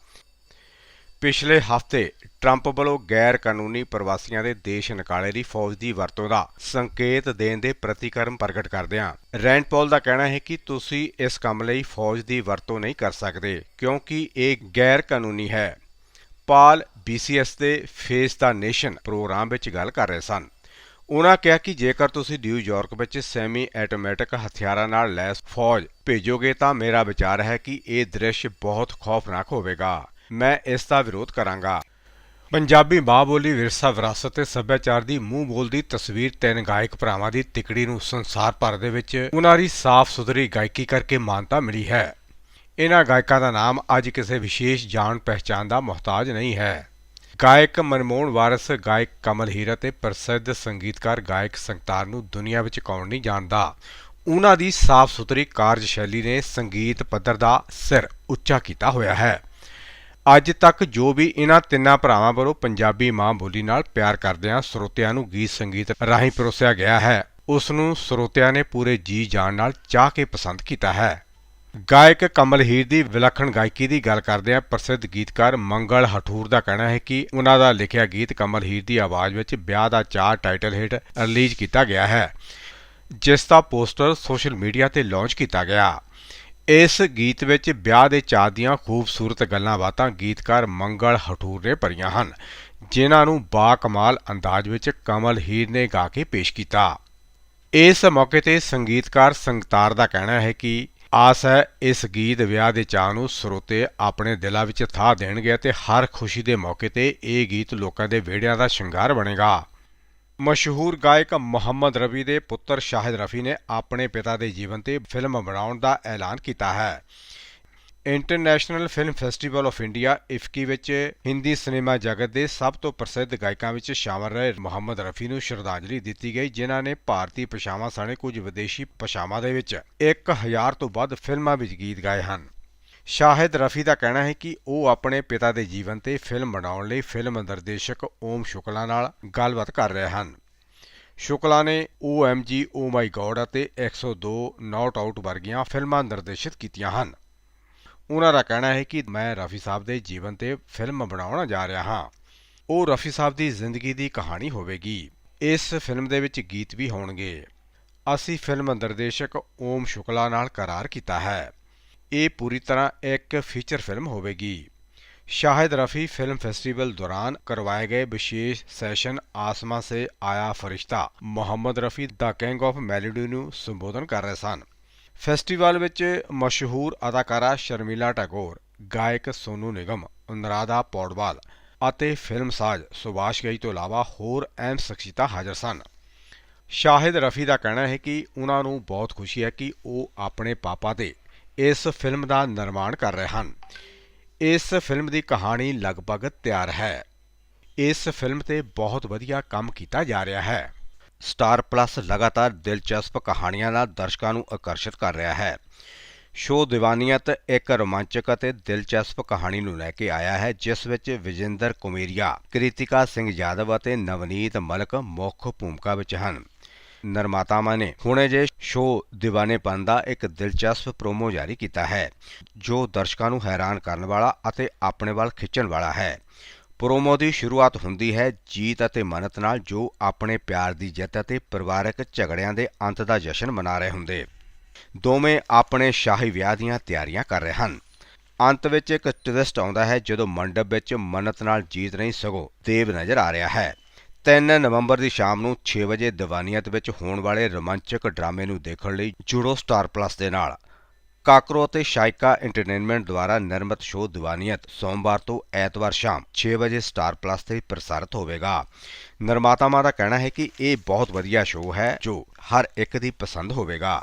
ਪਿਛਲੇ ਹਫ਼ਤੇ ਟਰੰਪ ਵੱਲੋਂ ਗੈਰ ਕਾਨੂੰਨੀ ਪ੍ਰਵਾਸੀਆਂ ਦੇ ਦੇਸ਼ ਨਿਕਾਲੇ ਲਈ ਫੌਜ ਦੀ ਵਰਤੋਂ ਦਾ ਸੰਕੇਤ ਦੇਣ ਦੇ ਪ੍ਰਤੀਕਰਮ ਪ੍ਰਗਟ ਕਰਦਿਆਂ ਰੈਂਡ ਪੌਲ ਦਾ ਕਹਿਣਾ ਹੈ ਕਿ ਤੁਸੀਂ ਇਸ ਕੰਮ ਲਈ ਫੌਜ ਦੀ ਵਰਤੋਂ ਨਹੀਂ ਕਰ ਸਕਦੇ, ਕਿਉਂਕਿ ਇਹ ਗੈਰ ਕਾਨੂੰਨੀ ਹੈ। ਪਾਲ BCS ਦੇ ਫੇਸ ਦਾ ਨੇਸ਼ਨ ਪ੍ਰੋਗਰਾਮ ਵਿੱਚ ਗੱਲ ਕਰ ਰਹੇ ਸਨ। ਉਨ੍ਹਾਂ ਕਿਹਾ ਕਿ ਜੇਕਰ ਤੁਸੀਂ ਨਿਊਯਾਰਕ ਵਿੱਚ ਸੈਮੀ ਆਟੋਮੈਟਿਕ ਹਥਿਆਰਾਂ ਨਾਲ ਲੈਸ ਫੌਜ ਭੇਜੋਗੇ ਤਾਂ ਮੇਰਾ ਵਿਚਾਰ ਹੈ ਕਿ ਇਹ ਦ੍ਰਿਸ਼ ਬਹੁਤ ਖੌਫਨਾਕ ਹੋਵੇਗਾ। ਮੈਂ ਇਸ ਦਾ ਵਿਰੋਧ ਕਰਾਂਗਾ। ਪੰਜਾਬੀ ਮਾਂ ਬੋਲੀ ਵਿਰਸਾ ਵਿਰਾਸਤ ਤੇ ਸੱਭਿਆਚਾਰ ਦੀ ਮੂੰਹ ਬੋਲਦੀ ਤਸਵੀਰ ਤਿੰਨ ਗਾਇਕ ਭਰਾਵਾਂ ਦੀ ਤਿਕੜੀ ਨੂੰ ਸੰਸਾਰ ਭਰ ਦੇ ਵਿੱਚ ਉਹਨਾਂ ਦੀ ਸਾਫ਼ ਸੁਥਰੀ ਗਾਇਕੀ ਕਰਕੇ ਮਾਨਤਾ ਮਿਲੀ ਹੈ। ਇਹਨਾਂ ਗਾਇਕਾਂ ਦਾ ਨਾਮ ਅੱਜ ਕਿਸੇ ਵਿਸ਼ੇਸ਼ ਜਾਣ ਪਹਿਚਾਨ ਦਾ ਮੁਹਤਾਜ ਨਹੀਂ ਹੈ। ਗਾਇਕ ਮਨਮੋਹਨ ਵਾਰਸ, ਗਾਇਕ ਕਮਲ ਹੀਰ ਅਤੇ ਪ੍ਰਸਿੱਧ ਸੰਗੀਤਕਾਰ ਗਾਇਕ ਸੰਗਤਾਰ ਨੂੰ ਦੁਨੀਆ ਵਿੱਚ ਕੌਣ ਨਹੀਂ ਜਾਣਦਾ? ਉਹਨਾਂ ਦੀ ਸਾਫ਼ ਸੁਥਰੀ ਕਾਰਜਸ਼ੈਲੀ ਨੇ ਸੰਗੀਤ ਪੱਧਰ ਦਾ ਸਿਰ ਉੱਚਾ ਕੀਤਾ ਹੋਇਆ ਹੈ। ਅੱਜ ਤੱਕ ਜੋ ਵੀ ਇਹਨਾਂ ਤਿੰਨਾਂ ਭਰਾਵਾਂ ਵੱਲੋਂ ਪੰਜਾਬੀ ਮਾਂ ਬੋਲੀ ਨਾਲ ਪਿਆਰ ਕਰਦਿਆਂ ਸਰੋਤਿਆਂ ਨੂੰ ਗੀਤ ਸੰਗੀਤ ਰਾਹੀਂ ਪਰੋਸਿਆ ਗਿਆ ਹੈ, ਉਸ ਨੂੰ ਸਰੋਤਿਆਂ ਨੇ ਪੂਰੇ ਜੀ ਜਾਨ ਨਾਲ ਚਾਹ ਕੇ ਪਸੰਦ ਕੀਤਾ ਹੈ। ਗਾਇਕ ਕਮਲ ਹੀਰ ਦੀ ਵਿਲੱਖਣ ਗਾਇਕੀ ਦੀ ਗੱਲ ਕਰਦਿਆਂ ਪ੍ਰਸਿੱਧ ਗੀਤਕਾਰ ਮੰਗਲ ਹਠੂਰ ਦਾ ਕਹਿਣਾ ਹੈ ਕਿ ਉਹਨਾਂ ਦਾ ਲਿਖਿਆ ਗੀਤ ਕਮਲ ਹੀਰ ਦੀ ਆਵਾਜ਼ ਵਿੱਚ ਵਿਆਹ ਦਾ ਚਾਰ ਟਾਈਟਲ ਹੇਠ ਰਿਲੀਜ਼ ਕੀਤਾ ਗਿਆ ਹੈ, ਜਿਸ ਦਾ ਪੋਸਟਰ ਸੋਸ਼ਲ ਮੀਡੀਆ ਤੇ ਲਾਂਚ ਕੀਤਾ ਗਿਆ। ਇਸ ਗੀਤ ਵਿੱਚ ਵਿਆਹ ਦੇ ਚਾਅ ਦੀਆਂ ਖੂਬਸੂਰਤ ਗੱਲਾਂ ਬਾਤਾਂ ਗੀਤਕਾਰ ਮੰਗਲ ਹਠੂਰ ਨੇ ਭਰੀਆਂ ਹਨ, ਜਿਨ੍ਹਾਂ ਨੂੰ ਬਾ ਕਮਾਲ ਅੰਦਾਜ਼ ਵਿੱਚ ਕਮਲ ਹੀਰ ਨੇ ਗਾ ਕੇ ਪੇਸ਼ ਕੀਤਾ। ਇਸ ਮੌਕੇ ਤੇ ਸੰਗੀਤਕਾਰ ਸੰਗਤਾਰ ਦਾ ਕਹਿਣਾ ਹੈ ਕਿ ਆਸ ਹੈ ਇਸ ਗੀਤ ਵਿਆਹ ਦੇ ਚਾਅ ਨੂੰ ਸਰੋਤੇ ਆਪਣੇ ਦਿਲਾਂ ਵਿੱਚ ਥਾਹ ਦੇਣਗੇ ਅਤੇ ਹਰ ਖੁਸ਼ੀ ਦੇ ਮੌਕੇ ਤੇ ਇਹ ਗੀਤ ਲੋਕਾਂ ਦੇ ਵਿਹੜਿਆਂ ਦਾ ਸ਼ਿੰਗਾਰ ਬਣੇਗਾ। ਮਸ਼ਹੂਰ ਗਾਇਕ ਮੁਹੰਮਦ ਰਫੀ ਦੇ ਪੁੱਤਰ ਸ਼ਾਹਿਦ ਰਫੀ ਨੇ ਆਪਣੇ ਪਿਤਾ ਦੇ ਜੀਵਨ ਤੇ ਫਿਲਮ ਬਣਾਉਣ ਦਾ ਐਲਾਨ ਕੀਤਾ ਹੈ। International film festival of India, IFFI ਵਿੱਚ ਹਿੰਦੀ ਸਿਨੇਮਾ ਜਗਤ ਦੇ ਸਭ ਤੋਂ ਪ੍ਰਸਿੱਧ ਗਾਇਕਾਂ ਵਿੱਚ ਸ਼ਾਮਲ ਰਹੇ ਮੁਹੰਮਦ ਰਫੀ ਨੂੰ ਸ਼ਰਧਾਂਜਲੀ ਦਿੱਤੀ ਗਈ, ਜਿਨ੍ਹਾਂ ਨੇ ਭਾਰਤੀ ਭਾਸ਼ਾਵਾਂ ਸਣੇ ਕੁਝ ਵਿਦੇਸ਼ੀ ਭਾਸ਼ਾਵਾਂ ਦੇ ਵਿੱਚ 1000 ਤੋਂ ਵੱਧ ਫਿਲਮਾਂ ਵਿੱਚ ਗੀਤ ਗਾਏ ਹਨ। ਸ਼ਾਹਿਦ ਰਫੀ ਦਾ ਕਹਿਣਾ ਹੈ ਕਿ ਉਹ ਆਪਣੇ ਪਿਤਾ ਦੇ ਜੀਵਨ ਤੇ ਫਿਲਮ ਬਣਾਉਣ ਲਈ ਫਿਲਮ ਨਿਰਦੇਸ਼ਕ ਓਮ ਸ਼ੁਕਲਾ ਨਾਲ ਗੱਲਬਾਤ ਕਰ ਰਹੇ ਹਨ। ਸ਼ੁਕਲਾ ਨੇ OMG ਓ ਮਾਈ ਗॉड ਅਤੇ 102 ਨਾਟ ਆਊਟ ਵਰਗੀਆਂ ਫਿਲਮਾਂ ਨਿਰਦੇਸ਼ਿਤ ਕੀਤੀਆਂ ਹਨ। ਉਹਨਾਂ ਦਾ ਕਹਿਣਾ ਹੈ ਕਿ ਮੈਂ ਰਫੀ ਸਾਹਿਬ ਦੇ ਜੀਵਨ ਤੇ ਫਿਲਮ ਬਣਾਉਣ ਜਾ ਰਿਹਾ ਹਾਂ। ਉਹ ਰਫੀ ਸਾਹਿਬ ਦੀ ਜ਼ਿੰਦਗੀ ਦੀ ਕਹਾਣੀ ਹੋਵੇਗੀ। ਇਸ ਫਿਲਮ ਦੇ ਵਿੱਚ ਗੀਤ ਵੀ ਹੋਣਗੇ। ਅਸੀਂ ਫਿਲਮ ਨਿਰਦੇਸ਼ਕ ਓਮ ਸ਼ੁਕਲਾ ਨਾਲ ਕਰਾਰ ਕੀਤਾ ਹੈ। ਇਹ ਪੂਰੀ ਤਰ੍ਹਾਂ ਇੱਕ ਫੀਚਰ ਫਿਲਮ ਹੋਵੇਗੀ। ਸ਼ਾਹਿਦ ਰਫੀ ਫਿਲਮ ਫੈਸਟੀਵਲ ਦੌਰਾਨ ਕਰਵਾਏ ਗਏ ਵਿਸ਼ੇਸ਼ ਸੈਸ਼ਨ ਆਸਮਾ ਸੇ ਆਇਆ ਫਰਿਸ਼ਤਾ ਮੁਹੰਮਦ ਰਫੀ ਦਾ ਕਿੰਗ ਆਫ ਮੈਲੋਡੀ ਨੂੰ ਸੰਬੋਧਨ ਕਰ ਰਹੇ ਸਨ। ਫੈਸਟੀਵਲ ਵਿੱਚ ਮਸ਼ਹੂਰ ਅਦਾਕਾਰਾ ਸ਼ਰਮੀਲਾ ਟੈਗੋਰ, ਗਾਇਕ ਸੋਨੂ ਨਿਗਮ, ਅਨੁਰਾਧਾ ਪੌੜਵਾਲ ਅਤੇ ਫਿਲਮਸਾਜ਼ ਸੁਭਾਸ਼ ਗਈ ਤੋਂ ਇਲਾਵਾ ਹੋਰ ਅਹਿਮ ਸ਼ਖਸੀਅਤਾਂ ਹਾਜ਼ਰ ਸਨ। ਸ਼ਾਹਿਦ ਰਫੀ ਦਾ ਕਹਿਣਾ ਹੈ ਕਿ ਉਹਨਾਂ ਨੂੰ ਬਹੁਤ ਖੁਸ਼ੀ ਹੈ ਕਿ ਉਹ ਆਪਣੇ ਪਾਪਾ 'ਤੇ ਇਸ ਫਿਲਮ ਦਾ ਨਿਰਮਾਣ ਕਰ ਰਹੇ ਹਨ। ਇਸ ਫਿਲਮ ਦੀ ਕਹਾਣੀ ਲਗਭਗ ਤਿਆਰ ਹੈ। ਇਸ ਫਿਲਮ ਤੇ ਬਹੁਤ ਵਧੀਆ ਕੰਮ ਕੀਤਾ ਜਾ ਰਿਹਾ ਹੈ। ਸਟਾਰ ਪਲੱਸ ਲਗਾਤਾਰ ਦਿਲਚਸਪ ਕਹਾਣੀਆਂ ਨਾਲ ਦਰਸ਼ਕਾਂ ਨੂੰ ਆਕਰਸ਼ਿਤ ਕਰ ਰਿਹਾ ਹੈ। ਸ਼ੋਅ ਦੀਵਾਨੀਅਤ ਇੱਕ ਰੋਮਾਂਚਕ ਅਤੇ ਦਿਲਚਸਪ ਕਹਾਣੀ ਨੂੰ ਲੈ ਕੇ ਆਇਆ ਹੈ, ਜਿਸ ਵਿੱਚ ਵਿਜੇਂਦਰ ਕੁਮੇਰੀਆ, ਕ੍ਰਿਤਿਕਾ ਸਿੰਘ ਯਾਦਵ ਅਤੇ ਨਵਨੀਤ ਮਲਕ ਮੁੱਖ ਭੂਮਿਕਾ ਵਿੱਚ ਹਨ। ਨਿਰਮਾਤਾਵਾਂ ਨੇ ਹੁਣੇ ਜੇ ਸ਼ੋਅ دیਵਾਨੇਪਨ ਦਾ ਇੱਕ ਦਿਲਚਸਪ ਪ੍ਰੋਮੋ ਜਾਰੀ ਕੀਤਾ ਹੈ, ਜੋ ਦਰਸ਼ਕਾਂ ਨੂੰ ਹੈਰਾਨ ਕਰਨ ਵਾਲਾ ਅਤੇ ਆਪਣੇ ਵੱਲ ਖਿੱਚਣ ਵਾਲਾ ਹੈ। ਪ੍ਰੋਮੋ ਦੀ ਸ਼ੁਰੂਆਤ ਹੁੰਦੀ ਹੈ ਜੀਤ ਅਤੇ ਮਨਤ ਨਾਲ ਜੋ ਆਪਣੇ ਪਿਆਰ ਦੀ ਜਿੱਤ ਅਤੇ ਪਰਿਵਾਰਕ ਝਗੜਿਆਂ ਦੇ ਅੰਤ ਦਾ ਜਸ਼ਨ ਮਨਾ ਰਹੇ ਹੁੰਦੇ। ਦੋਵੇਂ ਆਪਣੇ ਸ਼ਾਹੀ ਵਿਆਹ ਦੀਆਂ ਤਿਆਰੀਆਂ ਕਰ ਰਹੇ ਹਨ। ਅੰਤ ਵਿੱਚ ਇੱਕ ਟਵਿਸਟ ਆਉਂਦਾ ਹੈ ਜਦੋਂ ਮੰਡਪ ਵਿੱਚ ਮਨਤ ਨਾਲ ਜੀਤ ਨਹੀਂ ਸਗੋਂ ਦੇਵ ਨਜ਼ਰ ਆ ਰਿਹਾ ਹੈ। 3 ਨਵੰਬਰ ਦੀ ਸ਼ਾਮ ਨੂੰ 6 ਵਜੇ ਦੀਵਾਨੀਅਤ ਵਿੱਚ ਹੋਣ ਵਾਲੇ ਰੋਮਾਂਚਕ ਡਰਾਮੇ ਨੂੰ ਦੇਖਣ ਲਈ ਜੁੜੋ ਸਟਾਰ ਪਲੱਸ ਦੇ ਨਾਲ। ਕਾਕਰੋ ਅਤੇ ਸ਼ਾਇਕਾ ਐਂਟਰਟੇਨਮੈਂਟ ਦੁਆਰਾ ਨਿਰਮਿਤ ਸ਼ੋਅ ਦੀਵਾਨੀਅਤ ਸੋਮਵਾਰ ਤੋਂ ਐਤਵਾਰ ਸ਼ਾਮ 6 ਵਜੇ ਸਟਾਰ ਪਲੱਸ ਤੇ ਪ੍ਰਸਾਰਿਤ ਹੋਵੇਗਾ। ਨਿਰਮਾਤਾਵਾਂ ਦਾ ਕਹਿਣਾ ਹੈ ਕਿ ਇਹ ਬਹੁਤ ਵਧੀਆ ਸ਼ੋਅ ਹੈ ਜੋ ਹਰ ਇੱਕ ਦੀ ਪਸੰਦ ਹੋਵੇਗਾ।